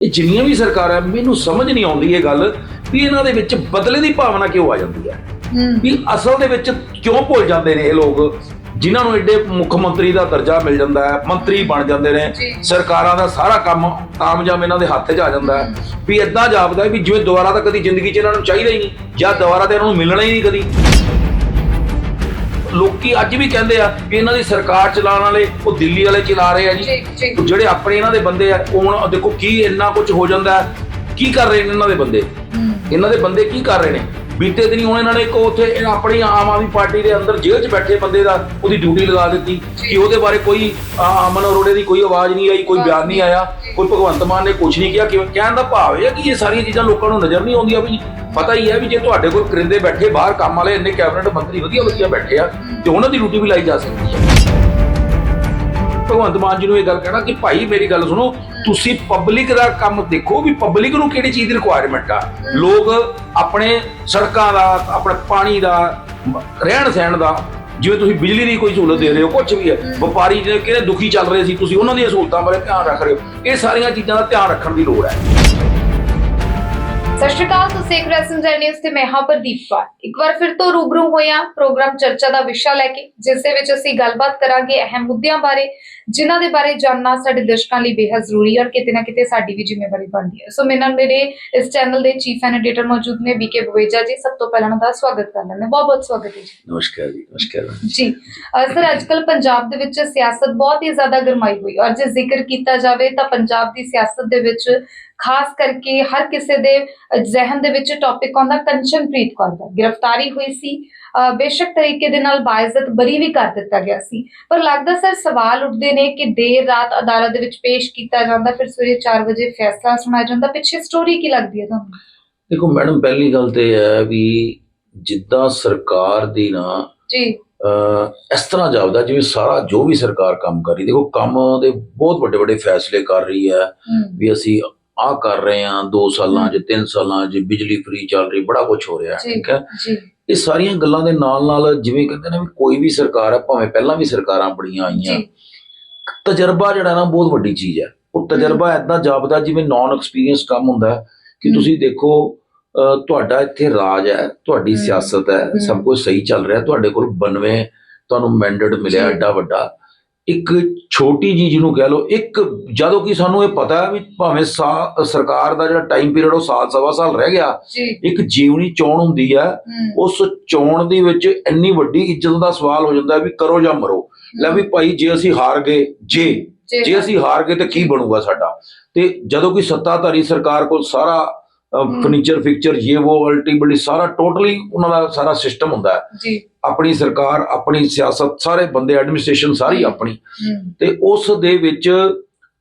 ਇਹ ਜਿੰਨੀਆਂ ਵੀ ਸਰਕਾਰਾਂ ਮੈਨੂੰ ਸਮਝ ਨਹੀਂ ਆਉਂਦੀ ਇਹ ਗੱਲ ਵੀ ਇਹਨਾਂ ਦੇ ਵਿੱਚ ਬਦਲੇ ਦੀ ਭਾਵਨਾ ਕਿਉਂ ਆ ਜਾਂਦੀ ਹੈ? ਵੀ ਅਸਲ ਦੇ ਵਿੱਚ ਕਿਉਂ ਭੁੱਲ ਜਾਂਦੇ ਨੇ ਇਹ ਲੋਕ? ਜਿਨ੍ਹਾਂ ਨੂੰ ਐਡੇ ਮੁੱਖ ਮੰਤਰੀ ਦਾ ਦਰਜਾ ਮਿਲ ਜਾਂਦਾ ਹੈ ਮੰਤਰੀ ਬਣ ਜਾਂਦੇ ਨੇ। ਸਰਕਾਰਾਂ ਦਾ ਸਾਰਾ ਕੰਮ ਤਾਮਜਾਮ ਇਹਨਾਂ ਦੇ ਹੱਥ 'ਚ ਆ ਜਾਂਦਾ ਹੈ। ਵੀ ਇਦਾਂ ਜਾਪਦਾ ਵੀ ਜਿਵੇਂ ਦੁਬਾਰਾ ਤਾਂ ਕਦੀ ਜ਼ਿੰਦਗੀ 'ਚ ਇਹਨਾਂ ਨੂੰ ਚਾਹੀਦਾ ਹੀ ਨਹੀਂ ਜਾਂ ਦੁਬਾਰਾ ਤਾਂ ਇਹਨਾਂ ਨੂੰ ਮਿਲਣਾ ਹੀ ਨਹੀਂ ਕਦੀ। ਲੋਕੀ ਅੱਜ ਵੀ ਕਹਿੰਦੇ ਆ ਵੀ ਇਹਨਾਂ ਦੀ ਸਰਕਾਰ ਚਲਾਉਣ ਵਾਲੇ ਉਹ ਦਿੱਲੀ ਵਾਲੇ ਚਲਾ ਰਹੇ ਆ ਜੀ। ਜਿਹੜੇ ਆਪਣੇ ਇਹਨਾਂ ਦੇ ਬੰਦੇ ਆ ਉਹ ਹੁਣ ਦੇਖੋ ਕੀ ਇੰਨਾ ਕੁਝ ਹੋ ਜਾਂਦਾ ਕੀ ਕਰ ਰਹੇ ਨੇ ਇਹਨਾਂ ਦੇ ਬੰਦੇ? ਇਹਨਾਂ ਦੇ ਬੰਦੇ ਕੀ ਕਰ ਰਹੇ ਨੇ? ਬੀਤੇ ਦਿਨੀ ਹੁਣ ਇਹਨਾਂ ਨੇ ਇੱਕ ਉੱਥੇ ਆਪਣੀ ਆਮ ਆਦਮੀ ਪਾਰਟੀ ਦੇ ਅੰਦਰ ਜੇਲ੍ਹ 'ਚ ਬੈਠੇ ਬੰਦੇ ਦਾ ਉਹਦੀ ਡਿਊਟੀ ਲਗਾ ਦਿੱਤੀ ਕਿ ਉਹਦੇ ਬਾਰੇ ਕੋਈ ਅਮਨ ਅਰੋੜੇ ਦੀ ਕੋਈ ਆਵਾਜ਼ ਨਹੀਂ ਆਈ, ਕੋਈ ਬਿਆਨ ਨਹੀਂ ਆਇਆ, ਕੋਈ ਭਗਵੰਤ ਮਾਨ ਨੇ ਕੁਝ ਨਹੀਂ ਕਿਹਾ। ਕਿਵੇਂ ਕਹਿਣ ਦਾ ਭਾਵ ਇਹ ਹੈ ਕਿ ਇਹ ਸਾਰੀਆਂ ਚੀਜ਼ਾਂ ਲੋਕਾਂ ਨੂੰ ਨਜ਼ਰ ਨਹੀਂ ਆਉਂਦੀਆਂ ਵੀ ਪਤਾ ਹੀ ਹੈ ਵੀ ਜੇ ਤੁਹਾਡੇ ਕੋਲ ਕਰਿੰਦੇ ਬੈਠੇ ਬਾਹਰ ਕੰਮ ਵਾਲੇ, ਇੰਨੇ ਕੈਬਨਿਟ ਮੰਤਰੀ ਵਧੀਆ ਵਧੀਆ ਬੈਠੇ ਆ, ਤੇ ਉਹਨਾਂ ਦੀ ਡਿਊਟੀ ਵੀ ਲਾਈ ਜਾ ਸਕਦੀ ਹੈ। ਭਗਵੰਤ ਮਾਨ ਜੀ ਨੂੰ ਇਹ ਗੱਲ ਕਹਿਣਾ ਕਿ ਭਾਈ ਮੇਰੀ ਗੱਲ ਸੁਣੋ, ਤੁਸੀਂ ਪਬਲਿਕ ਦਾ ਕੰਮ ਦੇਖੋ ਵੀ ਪਬਲਿਕ ਨੂੰ ਕਿਹੜੀ ਚੀਜ਼ ਦੀ ਰਿਕੁਆਇਰਮੈਂਟ ਆ। ਲੋਕ ਆਪਣੇ ਸੜਕਾਂ ਦਾ, ਆਪਣੇ ਪਾਣੀ ਦਾ, ਰਹਿਣ ਸਹਿਣ ਦਾ, ਜਿਵੇਂ ਤੁਸੀਂ ਬਿਜਲੀ ਦੀ ਕੋਈ ਸਹੂਲਤ ਦੇ ਰਹੇ ਹੋ ਕੁਝ ਵੀ ਹੈ, ਵਪਾਰੀ ਜਿਹੜੇ ਕਿਹੜੇ ਦੁਖੀ ਚੱਲ ਰਹੇ ਸੀ ਤੁਸੀਂ, ਉਹਨਾਂ ਦੀਆਂ ਸਹੂਲਤਾਂ ਬਾਰੇ ਧਿਆਨ ਰੱਖ ਰਹੇ ਹੋ। ਇਹ ਸਾਰੀਆਂ ਚੀਜ਼ਾਂ ਦਾ ਧਿਆਨ ਰੱਖਣ ਦੀ ਲੋੜ ਹੈ। ਸਤਿ ਸ਼੍ਰੀ ਅਕਾਲ, ਤੁਸੀਂ ਦੇਖ ਰਹੇ ਨਿਊਜ਼ ਤੇ ਮੈਂ ਹਾਂ ਪ੍ਰਦੀਪ ਕੌਰ। ਇੱਕ ਵਾਰ ਫਿਰ ਤੋਂ ਰੂਬਰੂ ਹੋਇਆ ਪ੍ਰੋਗਰਾਮ ਚਰਚਾ ਦਾ ਵਿਸ਼ਾ ਲੈ ਕੇ, ਜਿਸ ਦੇ ਵਿੱਚ ਅਸੀਂ ਗੱਲਬਾਤ ਕਰਾਂਗੇ ਅਹਿਮ ਮੁੱਦਿਆਂ ਬਾਰੇ ਜਿਨ੍ਹਾਂ ਦੇ ਬਾਰੇ ਜਾਣਨਾ ਸਾਡੇ ਦਰਸ਼ਕਾਂ ਲਈ ਬੇहद ਜ਼ਰੂਰੀ ਹੈ ਔਰ ਕਿਤੇ ਨਾ ਕਿਤੇ ਸਾਡੀ ਵੀ ਜ਼ਿੰਮੇਵਾਰੀ ਬਣਦੀ ਹੈ। ਸੋ ਮੇਰੇ ਨਾਲ ਮੇਰੇ ਇਸ ਚੈਨਲ ਦੇ ਚੀਫ ਐਡੀਟਰ ਮੌਜੂਦ ਨੇ ਬੀਕੇ ਬਵੇਜਾ ਜੀ ਸਭ ਤੋਂ ਪਹਿਲਾਂ ਉਹਨਾਂ ਦਾ ਸਵਾਗਤ ਕਰਨਾ ਮੈਂ ਬਹੁਤ ਬਹੁਤ ਸਵਾਗਤ ਹੈ ਜੀ। ਨਮਸਕਾਰ ਜੀ ਨਮਸਕਾਰ ਜੀ ਸਰ ਅੱਜਕੱਲ ਪੰਜਾਬ ਦੇ ਵਿੱਚ ਸਿਆਸਤ ਬਹੁਤ ਹੀ ਜ਼ਿਆਦਾ ਗਰਮਾਈ ਹੋਈ ਔਰ ਜੇ ਜ਼ਿਕਰ ਕੀਤਾ ਜਾਵੇ ਤਾਂ ਪੰਜਾਬ ਦੀ ਸਿਆਸਤ ਦੇ ਵਿੱਚ ਖਾਸ ਕਰਕੇ ਹਰ ਕਿਸੇ ਦੇ ਜ਼ਿਹਨ ਦੇ ਵਿੱਚ ਟੌਪਿਕ ਆਉਂਦਾ ਕੰਚਨਪ੍ਰੀਤ ਕੌਰ ਦਾ। ਗ੍ਰਿਫਤਾਰੀ ਹੋਈ ਸੀ ਬੇਸ਼ੱਕ ਤਰੀਕੇ ਦੇ ਨਾਲ ਬਾਇਜ਼ਤ ਬਰੀ ਵੀ ਕਰ ਦਿੱਤਾ ਗਿਆ ਸੀ। ਪਰ ਲੱਗਦਾ ਸਰ ਸਵਾਲ ਉੱਠਦੇ ਨੇ ਕਿ ਦੇਰ ਰਾਤ ਅਦਾਲਤ ਦੇ ਵਿੱਚ ਪੇਸ਼ ਕੀਤਾ ਜਾਂਦਾ ਫਿਰ ਸਵੇਰੇ 4 ਵਜੇ ਫੈਸਲਾ ਸੁਣਾਇਆ ਜਾਂਦਾ। ਪਿੱਛੇ ਸਟੋਰੀ ਕੀ ਲੱਗਦੀ ਹੈ ਤੁਹਾਨੂੰ? ਦੇਖੋ ਮੈਡਮ ਪਹਿਲੀ ਗੱਲ ਤੇ ਹੈ ਵੀ ਜਿੱਦਾਂ ਸਰਕਾਰ ਦੀ ਨਾ ਜੀ। ਇਸ ਤਰ੍ਹਾਂ ਜਾਪਦਾ ਜਿਵੇਂ ਸਾਰਾ ਜੋ ਵੀ ਸਰਕਾਰ ਕੰਮ ਕਰ ਰਹੀ ਦੇਖੋ ਕੰਮ ਦੇ ਬਹੁਤ ਵੱਡੇ ਵੱਡੇ ਫੈਸਲੇ ਕਰ ਰਹੀ ਹੈ ਵੀ ਅਸੀਂ ਆਹ ਕਰ ਰਹੇ ਹਾਂ 2 ਸਾਲਾਂ 'ਚ 3 ਸਾਲਾਂ 'ਚ ਬਿਜਲੀ ਫ੍ਰੀ ਚੱਲ ਰਹੀ ਬੜਾ ਕੁਝ ਹੋ ਰਿਹਾ ਹੈ ਠੀਕ ਹੈ? ਜੀ। ਇਹ ਸਾਰੀਆਂ ਗੱਲਾਂ ਦੇ ਨਾਲ ਨਾਲ ਜਿਵੇਂ ਕਹਿੰਦੇ ਨੇ ਵੀ ਕੋਈ ਵੀ ਸਰਕਾਰ ਹੈ ਭਾਵੇਂ ਪਹਿਲਾਂ ਵੀ ਸਰਕਾਰਾਂ ਬੜੀਆਂ ਆਈਆਂ ਤਜਰਬਾ ਜਿਹੜਾ ਨਾ ਬਹੁਤ ਵੱਡੀ ਚੀਜ਼ ਹੈ ਉਹ ਤਜਰਬਾ ਐਦਾਂ ਜਾਪਦਾ ਜਿਵੇਂ ਨਾਨ ਐਕਸਪੀਰੀਅੰਸ ਕੰਮ ਹੁੰਦਾ ਕਿ। ਤੁਸੀਂ ਦੇਖੋ ਤੁਹਾਡਾ ਇੱਥੇ ਰਾਜ ਹੈ ਤੁਹਾਡੀ। ਸਿਆਸਤ ਹੈ ਸਭ ਕੁਝ ਸਹੀ ਚੱਲ ਰਿਹਾ ਤੁਹਾਡੇ ਕੋਲ 92 ਤੁਹਾਨੂੰ ਮੈਂਡੇਟ ਮਿਲਿਆ। ਐਡਾ ਵੱਡਾ ਇੱਕ ਛੋਟੀ ਜੀ ਜਿਹਨੂੰ ਕਹਿ ਲਓ ਇੱਕ ਜਦੋਂ ਕਿ ਸਾਨੂੰ ਇਹ ਪਤਾ ਹੈ ਵੀ ਭਾਵੇਂ ਸਰਕਾਰ ਦਾ ਜਿਹੜਾ ਟਾਈਮ ਪੀਰੀਅਡ ਉਹ ਸਾਲ ਸਵਾ ਸਾਲ ਰਹਿ ਗਿਆ ਇੱਕ ਜੀਵਨੀ ਚੋਣ ਹੁੰਦੀ ਹੈ। ਉਸ ਚੋਣ ਦੇ ਵਿੱਚ ਇੰਨੀ ਵੱਡੀ ਇੱਜ਼ਤ ਦਾ ਸਵਾਲ ਹੋ ਜਾਂਦਾ ਵੀ ਕਰੋ ਜਾਂ ਮਰੋ। ਲੈ ਵੀ ਭਾਈ ਜੇ ਅਸੀਂ ਹਾਰ ਗਏ ਜੇ ਜੀ ਅਸੀਂ ਹਾਰ ਗਏ ਤਾਂ ਕੀ ਬਣੂਗਾ ਸਾਡਾ? ਤੇ ਜਦੋਂ ਕੋਈ ਸੱਤਾਧਾਰੀ ਸਰਕਾਰ ਕੋਲ ਸਾਰਾ। ਫਰਨੀਚਰ ਫਿਕਚਰ ਇਹ ਉਹ ਅਲਟੀਮੇਟਲੀ ਸਾਰਾ ਟੋਟਲੀ ਉਹਨਾਂ ਦਾ ਸਾਰਾ ਸਿਸਟਮ ਹੁੰਦਾ ਹੈ। ਜੀ। ਆਪਣੀ ਸਰਕਾਰ ਆਪਣੀ ਸਿਆਸਤ ਸਾਰੇ ਬੰਦੇ ਐਡਮਿਨਿਸਟ੍ਰੇਸ਼ਨ ਸਾਰੀ ਆਪਣੀ। ਤੇ ਉਸ ਦੇ ਵਿੱਚ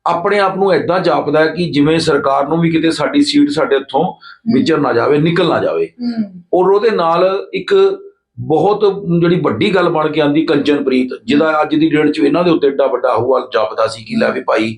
ਆਪਣੇ ਆਪ ਨੂੰ ਐਦਾਂ ਜਾਪਦਾ ਕਿ ਜਿਵੇਂ ਸਰਕਾਰ ਨੂੰ ਵੀ ਕਿਤੇ ਸਾਡੀ ਸੀਟ ਸਾਡੇ ਹੱਥੋਂ ਵਿਚਰ ਨਾ ਜਾਵੇ ਨਿਕਲ ਨਾ ਜਾਵੇ। ਔਰ ਉਹਦੇ ਨਾਲ ਇੱਕ ਬਹੁਤ ਜਿਹੜੀ ਵੱਡੀ ਗੱਲ ਬਣ ਕੇ ਆਂਦੀ ਕੰਚਨਪ੍ਰੀਤ ਜਿਹਦਾ ਅੱਜ ਦੀ ਡੇਟ 'ਚ ਇਹਨਾਂ ਦੇ ਉੱਤੇ ਏਡਾ ਵੱਡਾ ਹੁਆ ਜਾਪਦਾ ਸੀ ਕਿ ਲੈ ਵੀ ਭਾਈ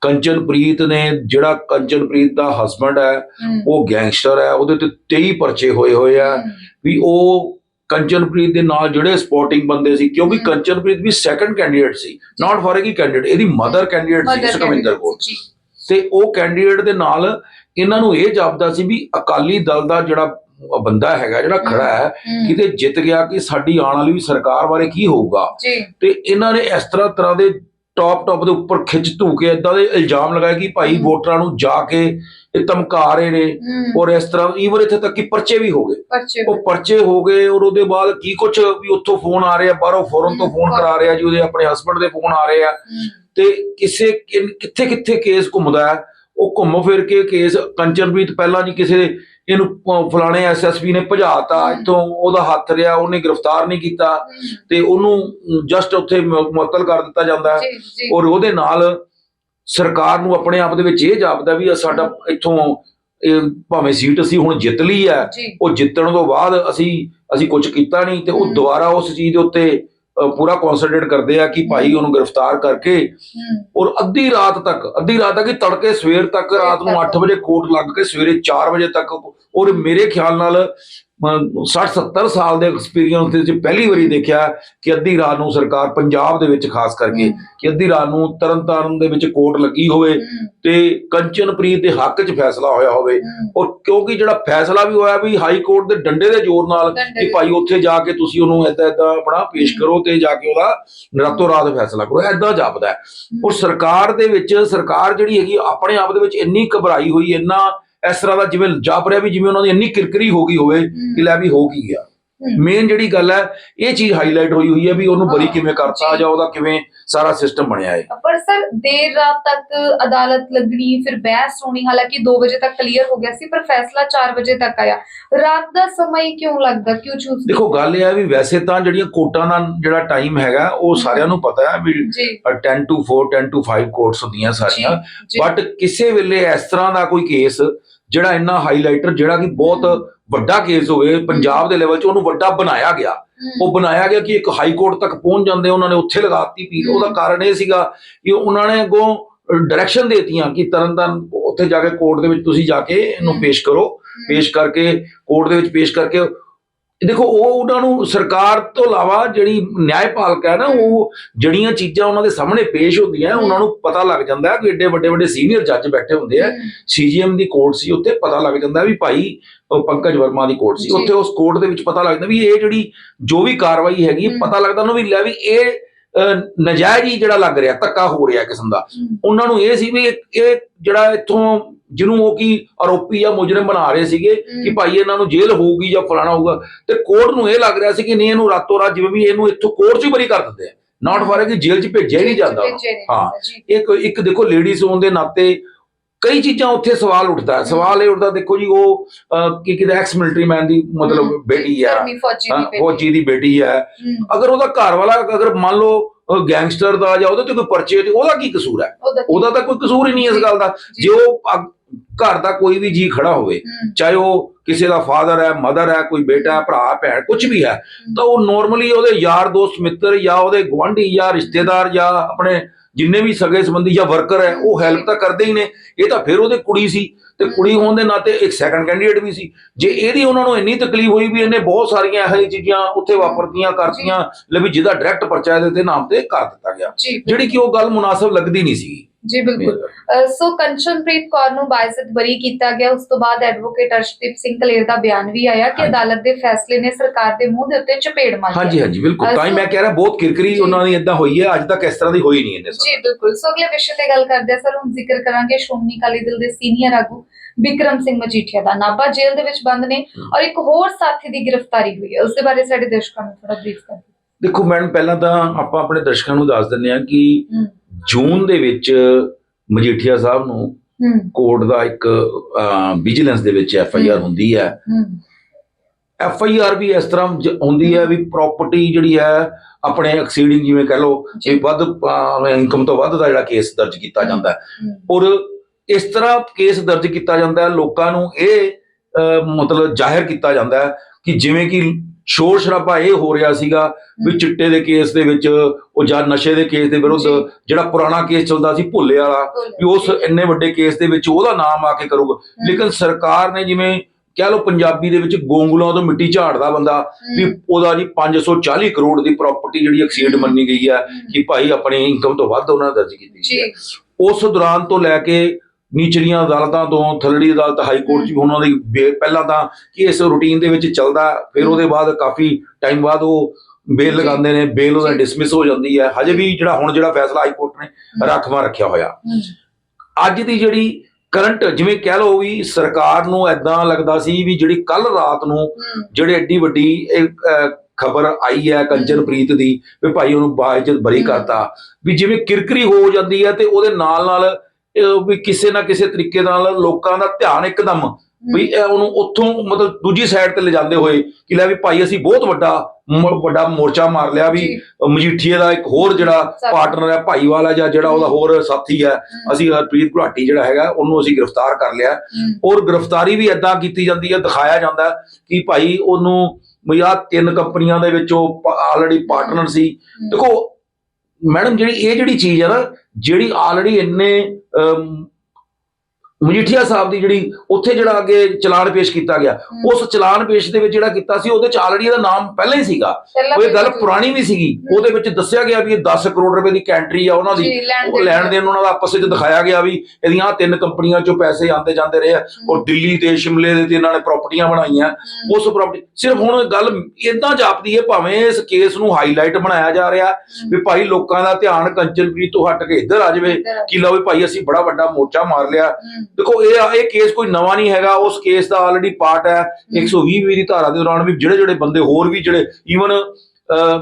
ਕੰਚਨਪ੍ਰੀਤ ਨੇ ਜਿਹੜਾ ਕੰਚਨਪ੍ਰੀਤ ਦਾ ਹਸਬੰਡ ਹੈ ਉਹ ਗੈਂਗਸਟਰ ਹੈ ਉਹਦੇ ਤੇ 23 ਪਰਚੇ ਹੋਏ ਹੋਏ ਆ ਵੀ ਉਹ ਕੰਚਨਪ੍ਰੀਤ ਦੇ ਨਾਲ ਜਿਹੜੇ ਸਪੋਰਟਿੰਗ ਬੰਦੇ ਸੀ ਕਿਉਂਕਿ। ਕੰਚਨਪ੍ਰੀਤ ਵੀ ਸੈਕੰਡ ਕੈਂਡੀਡੇਟ ਸੀ ਨਾਟ ਫॉर ਕੀ ਕੈਂਡੀਡੇਟ ਇਹਦੀ ਮਦਰ ਕੈਂਡੀਡੇਟ ਸੀ ਸੁਖਵਿੰਦਰ ਕੌਰ। ਤੇ ਉਹ ਕੈਂਡੀਡੇਟ ਦੇ ਨਾਲ ਇਹਨਾਂ ਨੂੰ ਇਹ ਜਾਪਦਾ ਸੀ ਵੀ ਅਕਾਲੀ ਦਲ ਦਾ ਜਿਹੜਾ ਬੰਦਾ ਹੈਗਾ ਜਿਹੜਾ ਖੜਾ ਹੈ ਕਿਤੇ ਜਿੱਤ ਗਿਆ ਕਿ ਸਾਡੀ ਆਉਣ ਵਾਲੀ ਵੀ ਸਰਕਾਰ ਬਾਰੇ ਕੀ ਹੋਊਗਾ? ਤੇ ਇਹਨਾਂ ਨੇ ਇਸ ਤਰ੍ਹਾਂ ਤਰ੍ਹਾਂ ਦੇ ਟੌਪ ਟੌਪ ਦੇ ਉੱਪਰ ਖਿੱਚ ਧੂ ਕੇ ਇਦਾਂ ਦੇ ਇਲਜ਼ਾਮ ਲਗਾਏ ਕਿ ਭਾਈ। ਵੋਟਰਾਂ ਨੂੰ ਜਾ ਕੇ ਇਹ ਧਮਕਾ ਰਹੇ ਨੇ ਔਰ ਇਸ ਤਰ੍ਹਾਂ ਈਵਨ ਇੱਥੇ ਤੱਕ ਕਿ ਪਰਚੇ ਵੀ ਹੋ ਗਏ। ਉਹ ਪਰਚੇ ਹੋ ਗਏ ਔਰ ਉਹਦੇ ਬਾਅਦ ਕੀ ਕੁਝ ਵੀ ਉੱਥੋਂ ਫੋਨ ਆ ਰਿਹਾ ਬਾਹਰੋਂ ਫੋਰਨ ਤੋਂ ਫੋਨ ਕਰਾ ਰਿਹਾ ਜੀ ਉਹਦੇ ਆਪਣੇ ਹਸਬੰਡ ਦੇ ਫੋਨ ਆ ਰਹੇ ਆ। ਤੇ ਕਿਸੇ ਕਿੱਥੇ ਕਿੱਥੇ ਕੇਸ ਘੁੰਮਦਾ ਹੈ ਉਹ ਘੁੰਮ ਫਿਰ ਕੇ ਕੇਸ ਕੰਚਨਪ੍ਰੀਤ ਪਹਿਲਾਂ ਜੀ ਕਿਸੇ ਇਹਨੂੰ ਫਲਾਣੇ ਐਸਐਸਪੀ ਨੇ ਭਜਾਤਾ। ਇੱਥੋਂ ਉਹਦਾ ਹੱਥ ਰਿਹਾ ਉਹਨੇ ਗ੍ਰਿਫਤਾਰ ਨਹੀਂ ਕੀਤਾ ਤੇ ਉਹਨੂੰ ਜਸਟ ਉੱਥੇ ਮੁਅੱਤਲ ਕਰ ਦਿੱਤਾ ਜਾਂਦਾ ਹੈ ਔਰ ਉਹਦੇ ਨਾਲ ਸਰਕਾਰ ਨੂੰ ਆਪਣੇ ਆਪ ਦੇ ਵਿੱਚ ਇਹ ਜਾਪਦਾ ਵੀ ਸਾਡਾ ਇੱਥੋਂ ਇਹ ਭਾਵੇਂ ਸੀਟ ਅਸੀਂ ਹੁਣ ਜਿੱਤ ਲਈ ਹੈ ਉਹ ਜਿੱਤਣ ਤੋਂ ਬਾਅਦ ਅਸੀਂ ਅਸੀਂ ਕੁਝ ਕੀਤਾ ਨਹੀਂ ਤੇ ਉਹ। ਦੁਬਾਰਾ ਉਸ ਚੀਜ਼ ਦੇ ਉੱਤੇ ਪੂਰਾ ਕਨਸੈਂਟਰੇਟ ਕਰਦੇ ਆ ਕਿ ਭਾਈ ਉਹਨੂੰ ਗ੍ਰਿਫਤਾਰ ਕਰਕੇ ਔਰ ਅੱਧੀ ਰਾਤ ਤੱਕ ਅੱਧੀ ਰਾਤ ਤੱਕ ਤੜਕੇ ਸਵੇਰ ਤੱਕ ਰਾਤ ਨੂੰ 8 ਵਜੇ ਕੋਰਟ ਲੱਗ ਕੇ ਸਵੇਰੇ 4 ਵਜੇ ਤੱਕ ਔਰ ਮੇਰੇ ਖਿਆਲ ਨਾਲ 60 70 ਸਾਲ ਦੇ ਐਕਸਪੀਰੀਅੰਸ ਦੇ ਵਿੱਚ ਪਹਿਲੀ ਵਾਰੀ ਦੇਖਿਆ ਕਿ ਅੱਧੀ ਰਾਤ ਨੂੰ ਸਰਕਾਰ ਪੰਜਾਬ ਦੇ ਵਿੱਚ ਖਾਸ ਕਰਕੇ ਕਿ ਅੱਧੀ ਰਾਤ ਨੂੰ ਤਰਨਤਾਰਨ ਦੇ ਵਿੱਚ ਕੋਰਟ ਲੱਗੀ ਹੋਵੇ ਤੇ ਕੰਚਨਪ੍ਰੀਤ ਦੇ ਹੱਕ 'ਚ ਫੈਸਲਾ ਹੋਇਆ ਹੋਵੇ। ਔਰ ਕਿਉਂਕਿ ਜਿਹੜਾ ਫੈਸਲਾ ਵੀ ਹੋਇਆ ਵੀ ਹਾਈ ਕੋਰਟ ਦੇ ਡੰਡੇ ਦੇ ਜ਼ੋਰ ਨਾਲ ਕਿ ਭਾਈ ਉੱਥੇ ਜਾ ਕੇ ਤੁਸੀਂ ਉਹਨੂੰ ਏਦਾਂ ਏਦਾਂ ਆਪਣਾ ਪੇਸ਼ ਕਰੋ ਤੇ ਜਾ ਕੇ ਉਹਦਾ ਰਾਤੋਂ ਰਾਤ ਫੈਸਲਾ ਕਰੋ ਏਦਾਂ ਜਾਪਦਾ। ਔਰ ਸਰਕਾਰ ਦੇ ਵਿੱਚ ਸਰਕਾਰ ਜਿਹੜੀ ਹੈਗੀ ਆਪਣੇ ਆਪ ਦੇ ਵਿੱਚ ਇੰਨੀ ਘਬਰਾਈ ਹੋਈ ਇੰਨਾ ਇਸ ਤਰ੍ਹਾਂ ਦਾ ਜਿਵੇਂ ਜਾਪ ਰਿਹਾ ਵੀ ਜਿਵੇਂ ਉਹਨਾਂ ਦੀ ਇੰਨੀ ਕਿਰਕਰੀ ਹੋ ਗਈ ਹੋਵੇ ਕਿ ਲੈ ਵੀ ਹੋ ਕੀ ਗਿਆ। ਮੇਨ ਜਿਹੜੀ ਗੱਲ ਹੈ ਇਹ ਚੀਜ਼ ਹਾਈਲਾਈਟ ਹੋਈ ਹੋਈ ਹੈ ਵੀ ਉਹਨੂੰ ਬਰੀ ਕਿਵੇਂ ਕਰਤਾ ਜੀ। ਉਹਦਾ ਕਿਵੇਂ ਸਾਰਾ ਸਿਸਟਮ ਬਣਿਆ ਹੈ। ਪਰ ਸਰ ਦੇਰ ਰਾਤ ਤੱਕ ਅਦਾਲਤ ਲੱਗਣੀ ਫਿਰ ਬਹਿਸ ਹੋਣੀ ਹਾਲਾਂਕਿ 2 ਵਜੇ ਤੱਕ ਕਲੀਅਰ ਹੋ ਗਿਆ ਸੀ ਪਰ ਫੈਸਲਾ 4 ਵਜੇ ਤੱਕ ਆਇਆ। ਰਾਤ ਦਾ ਸਮਾਂ ਹੀ ਕਿਉਂ ਲੱਗਦਾ? ਕਿਉਂ ਚੂਜ਼ ਦੇਖੋ ਗੱਲ ਇਹ ਹੈ ਵੀ ਵੈਸੇ ਤਾਂ ਜਿਹੜੀਆਂ ਕੋਰਟਾਂ ਦਾ ਜਿਹੜਾ ਟਾਈਮ ਹੈਗਾ ਉਹ ਸਾਰਿਆਂ ਨੂੰ ਪਤਾ ਹੈ ਵੀ ਜੀ। 10 ਟੂ 4 10 ਟੂ 5 ਕੋਰਟਸ ਹੁੰਦੀਆਂ ਸਾਰੀਆਂ। ਬਟ ਕਿਸੇ ਵੇਲੇ ਇਸ ਤਰ੍ਹਾਂ ਦਾ ਕੋਈ ਕੇਸ ਜਿਹੜਾ ਇੰਨਾ ਹਾਈਲਾਈਟਰ ਜਿਹੜਾ ਕਿ ਬਹੁਤ ਵੱਡਾ ਕੇਸ ਹੋਵੇ ਪੰਜਾਬ ਦੇ ਲੈਵਲ 'ਚ ਉਹਨੂੰ ਵੱਡਾ ਬਣਾਇਆ ਗਿਆ। ਉਹ ਬਣਾਇਆ ਗਿਆ ਕਿ ਇੱਕ ਹਾਈ ਕੋਰਟ ਤੱਕ ਪਹੁੰਚ ਜਾਂਦੇ ਉਹਨਾਂ ਨੇ ਉੱਥੇ ਲਗਾਤੀ ਪੀਰ ਉਹਦਾ ਕਾਰਨ ਇਹ ਸੀਗਾ ਕਿ ਉਹਨਾਂ ਨੇ ਅੱਗੋਂ ਡਾਇਰੈਕਸ਼ਨ ਦੇਤੀਆਂ ਕਿ ਤਰਨਤਾਰਨ ਉੱਥੇ ਜਾ ਕੇ ਕੋਰਟ ਦੇ ਵਿੱਚ ਤੁਸੀਂ ਜਾ ਕੇ ਇਹਨੂੰ। ਪੇਸ਼ ਕਰੋ। ਪੇਸ਼ ਕਰਕੇ ਕੋਰਟ ਦੇ ਵਿੱਚ ਪੇਸ਼ ਕਰਕੇ ਦੇਖੋ ਉਹ ਉਹਨਾਂ ਨੂੰ ਸਰਕਾਰ ਤੋਂ ਇਲਾਵਾ ਜਿਹੜੀ ਨਿਆਂਪਾਲਿਕਾ ਹੈ ਨਾ ਉਹ ਜਿਹੜੀਆਂ ਚੀਜ਼ਾਂ ਉਹਨਾਂ ਦੇ ਸਾਹਮਣੇ ਪੇਸ਼ ਹੁੰਦੀਆਂ ਉਹਨਾਂ ਨੂੰ ਪਤਾ ਲੱਗ ਜਾਂਦਾ ਕਿ ਏਡੇ ਵੱਡੇ ਵੱਡੇ ਸੀਨੀਅਰ ਜੱਜ ਬੈਠੇ ਹੁੰਦੇ ਆ। ਸੀਜੀਐਮ ਦੀ ਕੋਰਟ ਸੀ ਉੱਥੇ ਪਤਾ ਲੱਗ ਜਾਂਦਾ ਵੀ ਭਾਈ ਪੰਕਜ ਵਰਮਾ ਦੀ ਕੋਰਟ ਸੀ। ਉੱਥੇ ਉਸ ਕੋਰਟ ਦੇ ਵਿੱਚ ਪਤਾ ਲੱਗਦਾ ਵੀ ਇਹ ਜਿਹੜੀ ਜੋ ਵੀ ਕਾਰਵਾਈ ਹੈਗੀ। ਪਤਾ ਲੱਗਦਾ ਉਹਨੂੰ ਵੀ ਲੈ ਵੀ ਇਹ ਨਜਾਇਜ਼ ਹੀ ਜਿਹੜਾ ਲੱਗ ਰਿਹਾ ਧੱਕਾ ਹੋ ਰਿਹਾ ਕਿਸਮ ਦਾ। ਉਹਨਾਂ ਨੂੰ ਇਹ ਸੀ ਵੀ ਇਹ ਜਿਹੜਾ ਇੱਥੋਂ ਜਿਹਨੂੰ ਉਹ ਕੀ ਆਰੋਪੀ ਜਾਂ ਮੁਜਰਮ ਬਣਾ ਰਹੇ ਸੀਗੇ। ਕਿ ਭਾਈ ਇਹਨਾਂ ਨੂੰ ਜੇਲ੍ਹ ਹੋਊਗੀ ਜਾਂ ਫਲਾਣਾ ਹੋਊਗਾ ਤੇ ਕੋਰਟ ਨੂੰ ਇਹ ਲੱਗ ਰਿਹਾ ਸੀ ਕਿ ਨਹੀਂ ਇਹਨੂੰ ਰਾਤੋਂ ਰਾਤ ਜਿਵੇਂ ਵੀ ਇਹਨੂੰ ਇੱਥੋਂ ਕੋਰਟ 'ਚ ਹੀ ਬਰੀ ਕਰ ਦਿੰਦੇ ਆ। ਨਾਟ ਫਾਰ ਕਿ ਜੇਲ੍ਹ 'ਚ ਭੇਜਿਆ ਹੀ ਨਹੀਂ ਜਾਂਦਾ। ਹਾਂ। ਇੱਕ ਇੱਕ ਦੇਖੋ ਲੇਡੀਜ਼ ਹੋਣ ਦੇ ਨਾਤੇ ਕਈ ਚੀਜ਼ਾਂ ਉੱਥੇ ਸਵਾਲ ਉੱਠਦਾ ਹੈ। ਸਵਾਲ ਇਹ ਉੱਠਦਾ ਦੇਖੋ ਜੀ ਉਹ ਕੀ ਕਿਤੇ ਐਕਸ ਮਿਲਟਰੀ ਮੈਨ ਦੀ ਮਤਲਬ ਬੇਟੀ ਆ ਫੌਜੀ ਹਾਂ, ਦੀ ਬੇਟੀ। ਫੌਜੀ ਦੀ ਬੇਟੀ ਹੈ। ਅਗਰ ਉਹਦਾ ਘਰ ਵਾਲਾ ਅਗਰ ਮੰਨ ਲਓ ਗੈਂਗਸਟਰ ਦਾ ਜਾਂ ਉਹਦੇ ਤੇ ਕੋਈ ਪਰਚੇ ਤੇ ਉਹਦਾ ਕੀ ਕਸੂਰ ਹੈ? ਉਹਦਾ ਤਾਂ ਕੋਈ ਕਸੂਰ ਹੀ ਨਹੀਂ ਇਸ ਗੱਲ ਦਾ। ਜੀ। ਉਹ ਘਰ ਦਾ ਕੋਈ ਵੀ ਜੀ ਖੜਾ ਹੋਵੇ ਚਾਹੇ ਉਹ ਕਿਸੇ ਦਾ ਫਾਦਰ ਹੈ ਮਦਰ ਹੈ ਕੋਈ ਬੇਟਾ ਹੈ, ਭਰਾ ਭੈਣ ਕੁਝ ਵੀ ਹੈ ਤਾਂ ਉਹ ਨਾਰਮਲੀ ਉਹਦੇ ਯਾਰ ਦੋਸਤ ਮਿੱਤਰ ਜਾਂ ਉਹਦੇ ਗੁਆਂਢੀ ਜਾਂ ਰਿਸ਼ਤੇਦਾਰ ਜਾਂ ਆਪਣੇ ਜਿੰਨੇ ਵੀ ਸਗੇ ਸੰਬੰਧੀ ਜਾਂ ਵਰਕਰ ਹੈ ਉਹ ਹੈਲਪ ਤਾਂ ਕਰਦੇ ਹੀ ਨੇ। ਇਹ ਤਾਂ ਫਿਰ ਉਹਦੇ ਕੁੜੀ ਸੀ ਤੇ ਕੁੜੀ ਹੋਣ ਦੇ ਨਾਤੇ ਇੱਕ ਸੈਕੰਡ ਕੈਂਡੀਡੇਟ ਵੀ ਸੀ। ਜੇ ਇਹਦੀ ਉਹਨਾਂ ਨੂੰ ਇੰਨੀ ਤਕਲੀਫ ਹੋਈ ਵੀ ਇਹਨੇ ਬਹੁਤ ਸਾਰੀਆਂ ਇਹੋ ਜਿਹੀਆਂ ਚੀਜ਼ਾਂ ਉੱਥੇ ਵਾਪਰਦੀਆਂ ਕਰਤੀਆਂ ਲੈ ਵੀ ਜਿਹਦਾ ਡਾਇਰੈਕਟ ਪਰਚਾ ਤੇ ਨਾਮ ਤੇ ਕਰ ਦਿੱਤਾ ਗਿਆ। ਜਿਹੜੀ ਕਿ ਉਹ ਗੱਲ ਮੁਨਾਸਬ ਲੱਗਦੀ ਨਹੀਂ ਸੀ। ਜੀ ਬਿਲਕੁਲ। ਸੋ ਕੰਚਨਪ੍ਰੀਤ ਕੌਰ ਨੂੰ ਬਾਇਜ਼ਤ ਬਰੀ ਕੀਤਾ ਗਿਆ। ਉਸ ਤੋਂ ਬਾਅਦ ਐਡਵੋਕੇਟ ਅਰਸ਼ਦੀਪ ਸਿੰਘ ਕਲੇਰ ਦਾ ਬਿਆਨ ਵੀ ਆਇਆ ਕਿ। ਅਦਾਲਤ ਦੇ ਫੈਸਲੇ ਨੇ ਸਰਕਾਰ ਦੇ ਮੂੰਹ ਦੇ ਉੱਤੇ ਚਪੇੜ ਮਾਰੀ। ਹਾਂਜੀ ਹਾਂਜੀ ਬਿਲਕੁਲ। ਤਾਂ ਹੀ ਮੈਂ ਕਹਿ ਰਿਹਾ ਬਹੁਤ ਕਿਰਕਰੀ। ਉਹਨਾਂ ਦੀ ਇਦਾਂ ਹੋਈ ਹੈ। ਅੱਜ ਤੱਕ ਇਸ ਤਰ੍ਹਾਂ ਦੀ ਹੋਈ ਨਹੀਂ ਸਾਥ ਜੀ ਬਿਲਕੁਲ। ਸੋ ਅਗਲੇ ਵਿਸ਼ੇ ਤੇ ਗੱਲ ਕਰਦੇ ਸਰ ਹੁਣ ਜ਼ਿਕਰ ਕਰਾਂਗੇ ਸ਼੍ਰੋਮਣੀ ਅਕਾਲੀ ਦਲ ਦੇ ਸੀਨੀਅਰ ਆਗੂ ਵਿਕਰਮ ਸਿੰਘ ਮਜੀਠੀਆ ਦਾ। ਨਾਭਾ ਜੇਲ੍ਹ ਦੇ ਵਿੱਚ ਬੰਦ ਨੇ ਔਰ ਇੱਕ ਹੋਰ ਸਾਥੀ ਦੀ ਗ੍ਰਿਫਤਾਰੀ ਹੋਈ ਹੈ। ਉਸ ਦੇ ਬਾਰੇ ਸਾਡੇ ਦਰਸ਼ਕਾਂ ਨੂੰ ਥੋੜਾ ਬਰੀਫ ਕਰ ਦੇਖੋ ਮੈਡਮ ਪਹਿਲਾਂ ਤਾਂ ਆਪਾਂ ਆਪਣੇ ਦਰਸ਼ਕਾਂ ਨੂੰ ਦੱਸ ਦਿੰਦੇ ਹਾਂ ਕਿ ਜੂਨ ਦੇ ਵਿੱਚ ਮਜੀਠੀਆ ਸਾਹਿਬ ਨੂੰ ਕੋਰਟ ਦਾ ਇੱਕ ਵਿਜੀਲੈਂਸ ਦੇ ਵਿੱਚ ਐਫ ਆਈ ਆਰ। ਹੁੰਦੀ ਹੈ। ਐਫ ਆਈ ਆਰ ਵੀ ਇਸ ਤਰ੍ਹਾਂ ਹੁੰਦੀ ਹੈ ਵੀ ਪ੍ਰਾਪਰਟੀ ਜਿਹੜੀ ਹੈ ਆਪਣੇ ਐਕਸੀਡਿੰਗ ਜਿਵੇਂ ਕਹ ਲਓ ਜੀ। ਵੱਧ ਇਨਕਮ ਤੋਂ ਵੱਧ ਦਾ ਜਿਹੜਾ ਕੇਸ ਦਰਜ ਕੀਤਾ ਜਾਂਦਾ ਔਰ ਇਸ ਤਰ੍ਹਾਂ ਕੇਸ ਦਰਜ ਕੀਤਾ ਜਾਂਦਾ ਲੋਕਾਂ ਨੂੰ ਇਹ ਮਤਲਬ ਜ਼ਾਹਿਰ ਕੀਤਾ ਜਾਂਦਾ ਕਿ ਜਿਵੇਂ ਕਿ ਸ਼ੋਰ ਸ਼ਰਾਬਾ ਇਹ ਹੋ ਰਿਹਾ ਸੀਗਾ ਵੀ ਚਿੱਟੇ ਦੇ ਕੇਸ ਦੇ ਵਿੱਚ ਉਹ ਜਾਂ ਨਸ਼ੇ ਦੇ ਕੇਸ ਦੇ ਵਿਰੁੱਧ। ਜਿਹੜਾ ਪੁਰਾਣਾ ਕੇਸ ਚੱਲਦਾ ਸੀ ਭੁੱਲੇ ਵਾਲਾ ਵੀ ਉਸ ਇੰਨੇ ਵੱਡੇ ਕੇਸ ਦੇ ਵਿੱਚ ਉਹਦਾ ਨਾਮ ਆ ਕੇ ਕਰੂਗਾ। ਲੇਕਿਨ ਸਰਕਾਰ ਨੇ ਜਿਵੇਂ ਕਹਿ ਲਓ ਪੰਜਾਬੀ ਦੇ ਵਿੱਚ ਗੋਂਗਲੋਂ ਤੋਂ ਮਿੱਟੀ ਝਾੜਦਾ ਬੰਦਾ ਵੀ ਉਹਦਾ ਜੀ 540 ਕਰੋੜ ਦੀ ਪ੍ਰਾਪਰਟੀ ਜਿਹੜੀ ਐਕਸੀਡ। ਮੰਨੀ ਗਈ ਹੈ ਕਿ ਭਾਈ ਆਪਣੀ ਇਨਕਮ ਤੋਂ ਵੱਧ ਉਹਨਾਂ ਨੇ ਦਰਜ ਕੀਤੀ ਗਈ ਹੈ। ਉਸ ਦੌਰਾਨ ਤੋਂ ਲੈ ਕੇ ਨੀਚਲੀਆਂ ਅਦਾਲਤਾਂ ਤੋਂ ਥੱਲੜੀ ਅਦਾਲਤ ਹਾਈ ਕੋਰਟ 'ਚ ਵੀ ਉਹਨਾਂ ਦੀ ਪਹਿਲਾਂ ਤਾਂ ਕਿ ਇਸ ਰੂਟੀਨ ਦੇ ਵਿੱਚ ਚੱਲਦਾ ਫਿਰ ਉਹਦੇ ਬਾਅਦ ਕਾਫੀ ਟਾਈਮ ਬਾਅਦ ਉਹ ਬੇਲ। ਲਗਾਉਂਦੇ ਨੇ ਬੇਲ ਉਹਦਾ। ਡਿਸਮਿਸ ਹੋ ਜਾਂਦੀ ਹੈ ਹਜੇ ਵੀ ਜਿਹੜਾ ਹੁਣ ਜਿਹੜਾ ਫੈਸਲਾ ਹਾਈ ਕੋਰਟ ਨੇ ਰਾਖਵਾਂ ਰੱਖਿਆ ਹੋਇਆ ਅੱਜ ਦੀ ਜਿਹੜੀ ਕਰੰਟ ਜਿਵੇਂ ਕਹਿ ਲਓ ਵੀ ਸਰਕਾਰ ਨੂੰ ਐਦਾਂ ਲੱਗਦਾ ਸੀ ਵੀ ਜਿਹੜੀ ਕੱਲ ਰਾਤ ਨੂੰ ਜਿਹੜੇ ਐਡੀ ਵੱਡੀ ਖਬਰ ਆਈ ਹੈ ਕੰਚਨਪ੍ਰੀਤ ਦੀ ਵੀ ਭਾਈ ਉਹਨੂੰ ਬਾਇਜ਼ਤ ਬਰੀ ਹਮ। ਕਰਤਾ ਵੀ ਜਿਵੇਂ ਕਿਰਕਰੀ ਹੋ ਜਾਂਦੀ ਹੈ ਤੇ ਉਹਦੇ ਨਾਲ ਨਾਲ ਵੀ ਕਿਸੇ ਨਾ ਕਿਸੇ ਤਰੀਕੇ ਨਾਲ ਲੋਕਾਂ ਦਾ ਧਿਆਨ ਇੱਕਦਮ ਵੀ ਉਹਨੂੰ ਉੱਥੋਂ ਮਤਲਬ ਦੂਜੀ ਸਾਈਡ ਤੇ ਲਿਜਾਂਦੇ ਹੋਏ ਕਿ ਲੈ ਵੀ ਭਾਈ ਅਸੀਂ ਬਹੁਤ ਵੱਡਾ ਵੱਡਾ ਮੋਰਚਾ ਮਾਰ ਲਿਆ ਵੀ। ਮਜੀਠੀਏ ਦਾ ਇੱਕ ਹੋਰ ਜਿਹੜਾ। ਪਾਰਟਨਰ ਹੈ ਭਾਈਵਾਲ ਹੈ ਜਾਂ ਜਿਹੜਾ ਉਹਦਾ ਹੋਰ ਸਾਥੀ ਹੈ ਅਸੀਂ ਹਰਪ੍ਰੀਤ ਘੁਲਾਟੀ ਜਿਹੜਾ ਹੈਗਾ ਉਹਨੂੰ ਅਸੀਂ ਗ੍ਰਿਫਤਾਰ ਕਰ ਲਿਆ। ਔਰ ਗ੍ਰਿਫਤਾਰੀ ਵੀ ਏਦਾਂ ਕੀਤੀ ਜਾਂਦੀ ਹੈ ਦਿਖਾਇਆ ਜਾਂਦਾ ਕਿ ਭਾਈ ਉਹਨੂੰ ਵੀ ਆਹ ਤਿੰਨ ਕੰਪਨੀਆਂ ਦੇ ਵਿੱਚ ਉਹ ਆਲਰੇਡੀ ਪਾਰਟਨਰ ਸੀ। ਦੇਖੋ ਮੈਡਮ ਜਿਹੜੀ ਇਹ ਜਿਹੜੀ ਚੀਜ਼ ਹੈ ਨਾ ਜਿਹੜੀ ਆਲਰੇਡੀ ਇੰਨੇ ਮਜੀਠੀਆ ਸਾਹਿਬ ਦੀ ਜਿਹੜੀ ਉੱਥੇ ਜਿਹੜਾ ਅੱਗੇ ਚਲਾਨ ਪੇਸ਼ ਕੀਤਾ ਗਿਆ। ਉਸ ਚਲਾਨ ਪੇਸ਼ ਦੇ ਵਿੱਚ ਜਿਹੜਾ ਕੀਤਾ ਸੀ ਉਹਦੇ ਚ ਆਲਰੇਡੀ ਇਹਦਾ ਨਾਮ ਪਹਿਲਾਂ ਹੀ ਸੀਗਾ। ਉਹ ਇਹ ਗੱਲ ਪੁਰਾਣੀ ਵੀ ਸੀਗੀ। ਉਹਦੇ ਵਿੱਚ ਦੱਸਿਆ ਗਿਆ ਵੀ ਇਹ 10 ਕਰੋੜ ਰੁਪਏ ਦੀ ਕੈਂਟਰੀ ਆ ਉਹਨਾਂ ਦੀ। ਉਹ ਲੈਣ ਦੇਣ ਉਹਨਾਂ ਦਾ ਆਪਸ ਵਿੱਚ ਦਿਖਾਇਆ ਗਿਆ ਵੀ ਇਹਦੀਆਂ ਤਿੰਨ ਕੰਪਨੀਆਂ ਚੋਂ ਪੈਸੇ ਆਉਂਦੇ ਜਾਂਦੇ ਰਹੇ ਆ। ਔਰ ਦਿੱਲੀ ਤੇ ਸ਼ਿਮਲੇ ਦੇ ਤੇ ਇਹਨਾਂ ਨੇ ਪ੍ਰਾਪਰਟੀਆਂ ਬਣਾਈਆਂ। ਉਸ ਪ੍ਰਾਪਰਟੀ ਸਿਰਫ ਹੁਣ ਗੱਲ ਇਦਾਂ ਜਾਪਦੀ ਹੈ ਭਾਵੇਂ ਇਸ ਕੇਸ ਨੂੰ ਹਾਈਲਾਈਟ ਬਣਾਇਆ ਜਾ ਰਿਹਾ ਵੀ ਭਾਈ ਲੋਕਾਂ ਦਾ ਧਿਆਨ ਕੰਚਨਪ੍ਰੀਤ ਤੋਂ ਹਟ ਕੇ ਇੱਧਰ ਆ ਜਾਵੇ। ਕਿ ਲਓ ਭਾਈ ਅਸੀਂ ਬੜਾ ਵੱਡਾ ਮੋਰਚਾ ਮਾਰ ਲਿਆ। ਦੇਖੋ ਇਹ ਇਹ ਕੇਸ ਕੋਈ ਨਵਾਂ ਨਹੀਂ ਹੈਗਾ। ਉਸ ਕੇਸ ਦਾ ਆਲਰੇਡੀ ਪਾਰਟ ਹੈ। 120 ਵੀ ਦੀ ਧਾਰਾ ਦੇ ਦੌਰਾਨ ਵੀ ਜਿਹੜੇ ਜਿਹੜੇ ਬੰਦੇ ਹੋਰ ਵੀ ਜਿਹੜੇ ਈਵਨ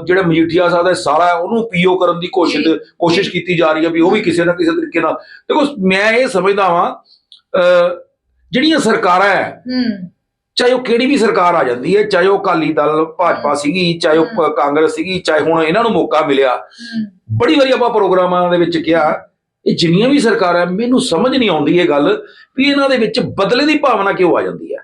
ਜਿਹੜੇ ਮਜੀਠੀਆ ਸਾਹਿਬ ਦਾ ਹੈ ਉਹਨੂੰ ਪੀਓ ਕਰਨ ਦੀ ਕੋਸ਼ਿਸ਼ ਕੋਸ਼ਿਸ਼ ਕੀਤੀ ਜਾ ਰਹੀ ਹੈ ਵੀ ਉਹ ਵੀ ਕਿਸੇ ਨਾ ਕਿਸੇ ਤਰੀਕੇ ਨਾਲ। ਦੇਖੋ ਮੈਂ ਇਹ ਸਮਝਦਾ ਵਾਂ ਜਿਹੜੀਆਂ ਸਰਕਾਰਾਂ ਹੈ ਚਾਹੇ ਉਹ ਕਿਹੜੀ ਵੀ ਸਰਕਾਰ ਆ ਜਾਂਦੀ ਹੈ ਚਾਹੇ ਉਹ ਅਕਾਲੀ ਦਲ ਭਾਜਪਾ ਸੀਗੀ ਚਾਹੇ ਉਹ ਕਾਂਗਰਸ ਸੀਗੀ ਚਾਹੇ ਹੁਣ ਇਹਨਾਂ ਨੂੰ ਮੌਕਾ ਮਿਲਿਆ। ਬੜੀ ਵਾਰੀ ਆਪਾਂ ਪ੍ਰੋਗਰਾਮਾਂ ਦੇ ਵਿੱਚ ਕਿਹਾ ਇਹ ਜਿੰਨੀਆਂ ਵੀ ਸਰਕਾਰਾਂ ਮੈਨੂੰ ਸਮਝ ਨਹੀਂ ਆਉਂਦੀ ਇਹ ਗੱਲ ਵੀ ਇਹਨਾਂ ਦੇ ਵਿੱਚ ਬਦਲੇ ਦੀ ਭਾਵਨਾ ਕਿਉਂ ਆ ਜਾਂਦੀ ਹੈ?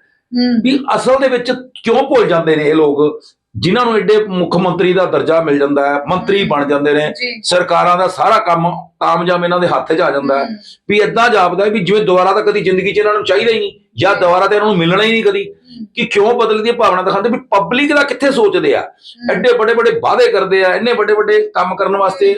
ਵੀ ਅਸਲ ਦੇ ਵਿੱਚ ਕਿਉਂ ਭੁੱਲ ਜਾਂਦੇ ਨੇ ਇਹ ਲੋਕ? ਜਿਨ੍ਹਾਂ ਨੂੰ ਐਡੇ ਮੁੱਖ ਮੰਤਰੀ ਦਾ ਦਰਜਾ ਮਿਲ ਜਾਂਦਾ ਹੈ ਮੰਤਰੀ ਬਣ ਜਾਂਦੇ ਨੇ ਸਰਕਾਰਾਂ ਦਾ ਸਾਰਾ ਕੰਮ ਤਾਮਜਾਮ ਇਹਨਾਂ ਦੇ ਹੱਥ 'ਚ ਆ ਜਾਂਦਾ ਹੈ ਵੀ ਇਦਾਂ ਜਾਪਦਾ ਵੀ ਜਿਵੇਂ ਦੁਬਾਰਾ ਤਾਂ ਕਦੀ ਜ਼ਿੰਦਗੀ 'ਚ ਇਹਨਾਂ ਨੂੰ ਚਾਹੀਦਾ ਹੀ ਨਹੀਂ। ਜਾਂ ਦੁਬਾਰਾ ਤਾਂ ਇਹਨਾਂ ਨੂੰ ਮਿਲਣਾ ਹੀ ਨਹੀਂ ਕਦੀ ਕਿ ਕਿਉਂ ਬਦਲ ਦੀ ਭਾਵਨਾ ਦਿਖਾਉਂਦੇ ਵੀ ਪਬਲਿਕ ਦਾ ਕਿੱਥੇ ਸੋਚਦੇ ਆ? ਐਡੇ ਵੱਡੇ ਵੱਡੇ ਵਾਅਦੇ ਕਰਦੇ ਆ ਇੰਨੇ ਵੱਡੇ ਵੱਡੇ ਕੰਮ ਕਰਨ ਵਾਸਤੇ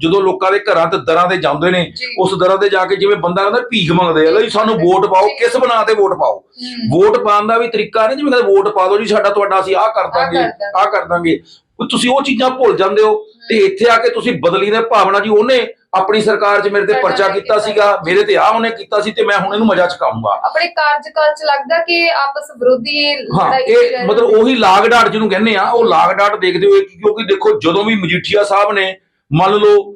ਜਦੋਂ ਲੋਕਾਂ ਦੇ ਘਰਾਂ ਤੇ ਦਰਾਂ ਤੇ ਜਾਂਦੇ ਨੇ ਉਸ ਦਰਾਂ ਤੇ ਜਾ ਕੇ ਜਿਵੇਂ ਬੰਦਾ ਕਹਿੰਦਾ ਭੀਖ ਮੰਗਦੇ ਆ ਜੀ ਸਾਨੂੰ ਵੋਟ ਪਾਓ ਕਿਸ ਬਣਾ ਤੇ ਵੋਟ ਪਾਓ? ਵੋਟ ਪਾਉਣ ਦਾ ਵੀ ਤਰੀਕਾ ਨਹੀਂ ਜਿਵੇਂ ਕਹਿੰਦੇ ਵੋਟ ਪਾ ਦਿਓ ਜੀ ਸਾਡਾ ਤੁਹਾਡਾ ਅਸੀਂ ਆਹ ਕਰ ਦਾਂਗੇ। ਆਹ ਕਰ ਦਾਂਗੇ। ਤੁਸੀਂ ਉਹ ਚੀਜ਼ਾਂ ਭੁੱਲ ਜਾਂਦੇ ਹੋ ਤੇ ਇੱਥੇ ਆ ਕੇ ਤੁਸੀਂ ਬਦਲੀ ਦੇ ਭਾਵਨਾ ਜੀ ਉਹਨੇ ਆਪਣੀ ਸਰਕਾਰ 'ਚ ਮੇਰੇ ਤੇ ਪਰਚਾ ਕੀਤਾ ਸੀਗਾ ਮੇਰੇ ਤੇ ਆਹ ਉਹਨੇ ਕੀਤਾ ਸੀ ਤੇ ਮੈਂ ਹੁਣ ਇਹਨੂੰ ਮਜ਼ਾ ਚਕਾਉਂਗਾ। ਆਪਣੇ ਕਾਰਜਕਾਲ ਚ ਲੱਗਦਾ ਕਿ ਆਪਸ ਵਿਰੋਧੀ ਹਾਂ ਲੜਾਈ ਇਹ ਮਤਲਬ ਉਹੀ ਲਾਗ ਡਾਟ ਜਿਹਨੂੰ ਕਹਿੰਦੇ ਆ ਉਹ ਲਾਗ ਡਾਟ ਦੇਖਦੇ ਕਿ- ਕਿਉਂਕਿ ਦੇਖੋ ਜਦੋਂ ਵੀ ਮਜੀਠੀਆ ਸਾਹਿਬ ਨੇ ਮੰਨ ਲਓ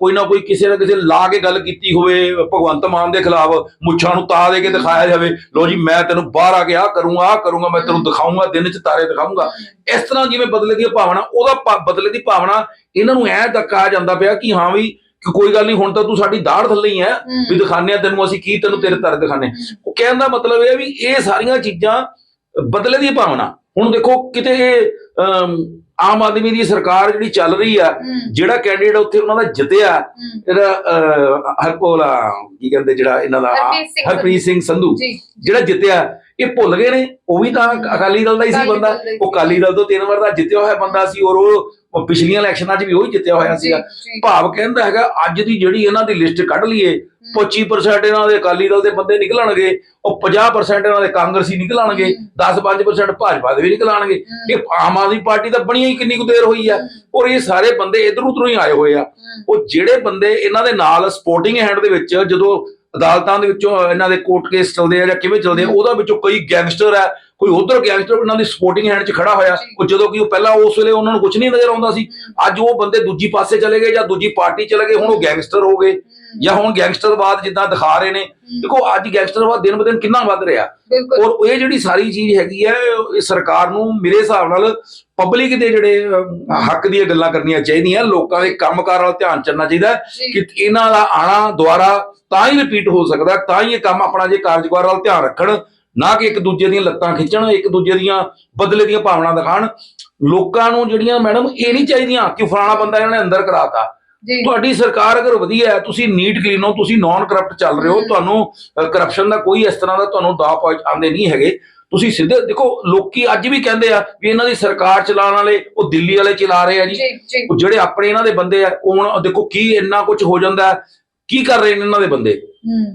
ਕੋਈ ਨਾ ਕੋਈ ਕਿਸੇ ਨਾ ਕਿਸੇ ਲਾ ਕੇ ਗੱਲ ਕੀਤੀ ਹੋਵੇ ਭਗਵੰਤ ਮਾਨ ਦੇ ਖਿਲਾਫ ਮੁੱਛਾਂ ਨੂੰ ਤਾ ਦੇ ਕੇ ਦਿਖਾਇਆ ਜਾਵੇ ਲੋ ਜੀ ਮੈਂ ਤੈਨੂੰ ਬਾਹਰ ਆ ਕੇ ਆ ਕਰੂੰਗਾ ਆ ਕਰੂੰਗਾ ਮੈਂ ਤੈਨੂੰ ਦਿਖਾਉਂਗਾ ਦਿਨ 'ਚ ਤਾਰੇ ਦਿਖਾਉਂਗਾ ਇਸ ਤਰ੍ਹਾਂ ਜਿਵੇਂ ਬਦਲੇ ਦੀ ਭਾਵਨਾ ਉਹਦਾ ਬਦਲੇ ਦੀ ਭਾਵਨਾ ਇਹਨਾਂ ਨੂੰ ਐ ਧੱਕਾ ਜਾਂਦਾ ਪਿਆ ਕਿ ਹਾਂ ਵੀ ਕਿ ਕੋਈ ਗੱਲ ਨਹੀਂ ਹੁਣ ਤਾਂ ਤੂੰ ਸਾਡੀ ਦਾੜ ਥੱਲੇ ਹੀ ਐ ਵੀ ਦਿਖਾਣੇ ਆ ਤੈਨੂੰ ਅਸੀਂ ਕੀ ਤੈਨੂੰ ਤੇਰੇ ਤਾਰੇ ਦਿਖਾਣੇ ਉਹ ਕਹਿਣ ਦਾ ਮਤਲਬ ਇਹ ਵੀ ਇਹ ਸਾਰੀਆਂ ਚੀਜ਼ਾਂ ਬਦਲੇ ਦੀ ਭਾਵਨਾ। ਹੁਣ ਦੇਖੋ ਕਿਤੇ ਇਹ, ਆਮ ਆਦਮੀ ਦੀ ਸਰਕਾਰ ਜਿਹੜੀ ਚੱਲ ਰਹੀ ਆ ਜਿਹੜਾ ਕੈਂਡੀਡੇਟ ਉੱਥੇ ਉਹਨਾਂ ਦਾ ਜਿੱਤਿਆ ਜਿਹੜਾ ਅਹ, ਹਰਪੋਲਾ ਕੀ ਕਹਿੰਦੇ ਜਿਹੜਾ ਇਹਨਾਂ ਦਾ ਹਰਪ੍ਰੀਤ ਸਿੰਘ ਸੰਧੂ ਜਿਹੜਾ ਜਿੱਤਿਆ ਇਹ ਭੁੱਲ ਗਏ ਨੇ। ਉਹ ਵੀ ਤਾਂ ਅਕਾਲੀ ਦਲ ਦਾ ਹੀ ਸੀ ਬੰਦਾ। ਉਹ ਅਕਾਲੀ ਦਲ ਤੋਂ ਤਿੰਨ ਵਾਰ ਦਾ ਜਿੱਤਿਆ ਹੋਇਆ ਬੰਦਾ ਸੀ ਔਰ ਉਹ ਪਿਛਲੀਆਂ ਇਲੈਕਸ਼ਨਾਂ 'ਚ ਵੀ ਉਹ ਹੀ ਜਿੱਤਿਆ ਹੋਇਆ ਸੀਗਾ। ਭਾਵ ਕਹਿੰਦਾ ਹੈਗਾ ਅੱਜ ਦੀ ਜਿਹੜੀ ਇਹਨਾਂ ਦੀ ਲਿਸਟ ਕੱਢ ਲਈਏ 25% ਇਹਨਾਂ ਦੇ ਅਕਾਲੀ ਦਲ ਦੇ ਬੰਦੇ ਨਿਕਲਣਗੇ ਉਹ 50% ਇਹਨਾਂ ਦੇ ਕਾਂਗਰਸੀ ਨਿਕਲਣਗੇ ਹਮ। 10-5% ਭਾਜਪਾ ਦੇ ਵੀ ਨਿਕਲਣਗੇ। ਇਹ ਆਮ ਆਦਮੀ ਪਾਰਟੀ ਤਾਂ ਬਣੀ ਹੀ ਕਿੰਨੀ ਕੁ ਦੇਰ ਹੋਈ ਆ। ਔਰ ਇਹ ਸਾਰੇ ਬੰਦੇ ਇਧਰ ਉਧਰੋਂ ਹੀ ਆਏ ਹੋਏ ਆ। ਉਹ ਜਿਹੜੇ ਬੰਦੇ ਇਹਨਾਂ ਦੇ ਨਾਲ ਸਪੋਰਟਿੰਗ ਹੈਂਡ ਦੇ ਵਿੱਚ ਜਦੋਂ ਅਦਾਲਤਾਂ ਦੇ ਵਿੱਚੋਂ ਇਹਨਾਂ ਦੇ ਕੋਰਟ ਕੇਸ ਚੱਲਦੇ ਆ ਜਾਂ ਕਿਵੇਂ ਚੱਲਦੇ ਆ ਉਹਦਾ ਵਿੱਚੋਂ ਕਈ ਗੈਂਗਸਟਰ ਆ ਕੋਈ ਉਧਰ ਗੈਂਗਸਟਰ ਇਹਨਾਂ ਦੀ ਸਪੋਰਟਿੰਗ ਹੈਂਡ 'ਚ ਖੜਾ ਹੋਇਆ। ਉਹ ਜਦੋਂ ਕਿ ਉਹ ਪਹਿਲਾਂ ਉਸ ਵੇਲੇ ਉਹਨਾਂ ਨੂੰ ਕੁਝ ਨਹੀਂ ਨਜ਼ਰ ਆਉਂਦਾ ਸੀ। ਅੱਜ ਉਹ ਬੰਦੇ ਦੂਜੀ ਪਾਸੇ ਚਲੇ ਗਏ ਜਾਂ ਦੂਜੀ ਪਾਰਟੀ ਚਲੇ ਗਏ ਹੁਣ ਉਹ ਗੈਂਗਸਟਰ ਹੋ ਗਏ। ਜਾਂ ਹੁਣ ਗੈਂਗਸਟਰਵਾਦ ਜਿੱਦਾਂ ਦਿਖਾ ਰਹੇ ਨੇ ਦੇਖੋ ਅੱਜ ਗੈਂਗਸਟਰਵਾਦ ਦਿਨ ਬ ਦਿਨ ਕਿੰਨਾ ਵੱਧ ਰਿਹਾ। ਔਰ ਇਹ ਜਿਹੜੀ ਸਾਰੀ ਚੀਜ਼ ਹੈਗੀ ਹੈ ਇਹ ਸਰਕਾਰ ਨੂੰ ਮੇਰੇ ਹਿਸਾਬ ਨਾਲ ਪਬਲਿਕ ਦੇ ਜਿਹੜੇ ਹੱਕ ਦੀਆਂ ਗੱਲਾਂ ਕਰਨੀਆਂ ਚਾਹੀਦੀਆਂ ਲੋਕਾਂ ਦੇ ਕੰਮਕਾਰ ਵੱਲ ਧਿਆਨ ਚੱਲਣਾ ਚਾਹੀਦਾ ਕਿ ਇਹਨਾਂ ਦਾ ਆਣਾ ਦੁਆਰਾ ਤਾਂ ਹੀ ਰਿਪੀਟ ਹੋ ਸਕਦਾ ਤਾਂ ਹੀ ਇਹ ਕੰਮ ਆਪਣਾ ਜੇ ਕਾਰਜਕਾਰ ਵੱਲ ਧਿਆਨ ਰੱਖਣ ਨਾ ਕਿ ਇੱਕ ਦੂਜੇ ਦੀਆਂ ਲੱਤਾਂ ਖਿੱਚਣ ਇੱਕ ਦੂਜੇ ਦੀਆਂ ਬਦਲੇ ਦੀਆਂ ਭਾਵਨਾ ਦਿਖਾਣ ਲੋਕਾਂ ਨੂੰ ਜਿਹੜੀਆਂ ਮੈਡਮ ਇਹ ਨਹੀਂ ਚਾਹੀਦੀਆਂ ਕਿ ਫਲਾਣਾ ਬੰਦਾ ਇਹਨਾਂ ਨੇ ਅੰਦਰ ਕਰਾਤਾ। ਤੁਹਾਡੀ ਸਰਕਾਰ ਅਗਰ ਵਧੀਆ ਹੈ ਤੁਸੀਂ ਨੀਟ ਕਲੀਨ ਹੋ ਤੁਸੀਂ ਨਾਨ ਕਰਪਟ ਚੱਲ ਰਹੇ ਹੋ। ਤੁਹਾਨੂੰ ਕਰਪਸ਼ਨ ਦਾ ਕੋਈ ਇਸ ਤਰ੍ਹਾਂ ਦਾ ਤੁਹਾਨੂੰ ਦਾ ਪੁਆਇੰਟ ਆਉਂਦੇ ਨਹੀਂ ਹੈਗੇ। ਤੁਸੀਂ ਸਿੱਧੇ ਦੇਖੋ ਲੋਕੀ ਅੱਜ ਵੀ ਕਹਿੰਦੇ ਆ ਵੀ ਇਹਨਾਂ ਦੀ ਸਰਕਾਰ ਚਲਾਉਣ ਵਾਲੇ ਉਹ ਦਿੱਲੀ ਵਾਲੇ ਚਲਾ ਰਹੇ ਆ ਜੀ। ਉਹ ਜਿਹੜੇ ਆਪਣੇ ਇਹਨਾਂ ਦੇ ਬੰਦੇ ਆ ਉਹ ਹੁਣ ਦੇਖੋ ਕੀ ਇੰਨਾ ਕੁਝ ਹੋ ਜਾਂਦਾ ਕੀ ਕਰ ਰਹੇ ਨੇ ਇਹਨਾਂ ਦੇ ਬੰਦੇ?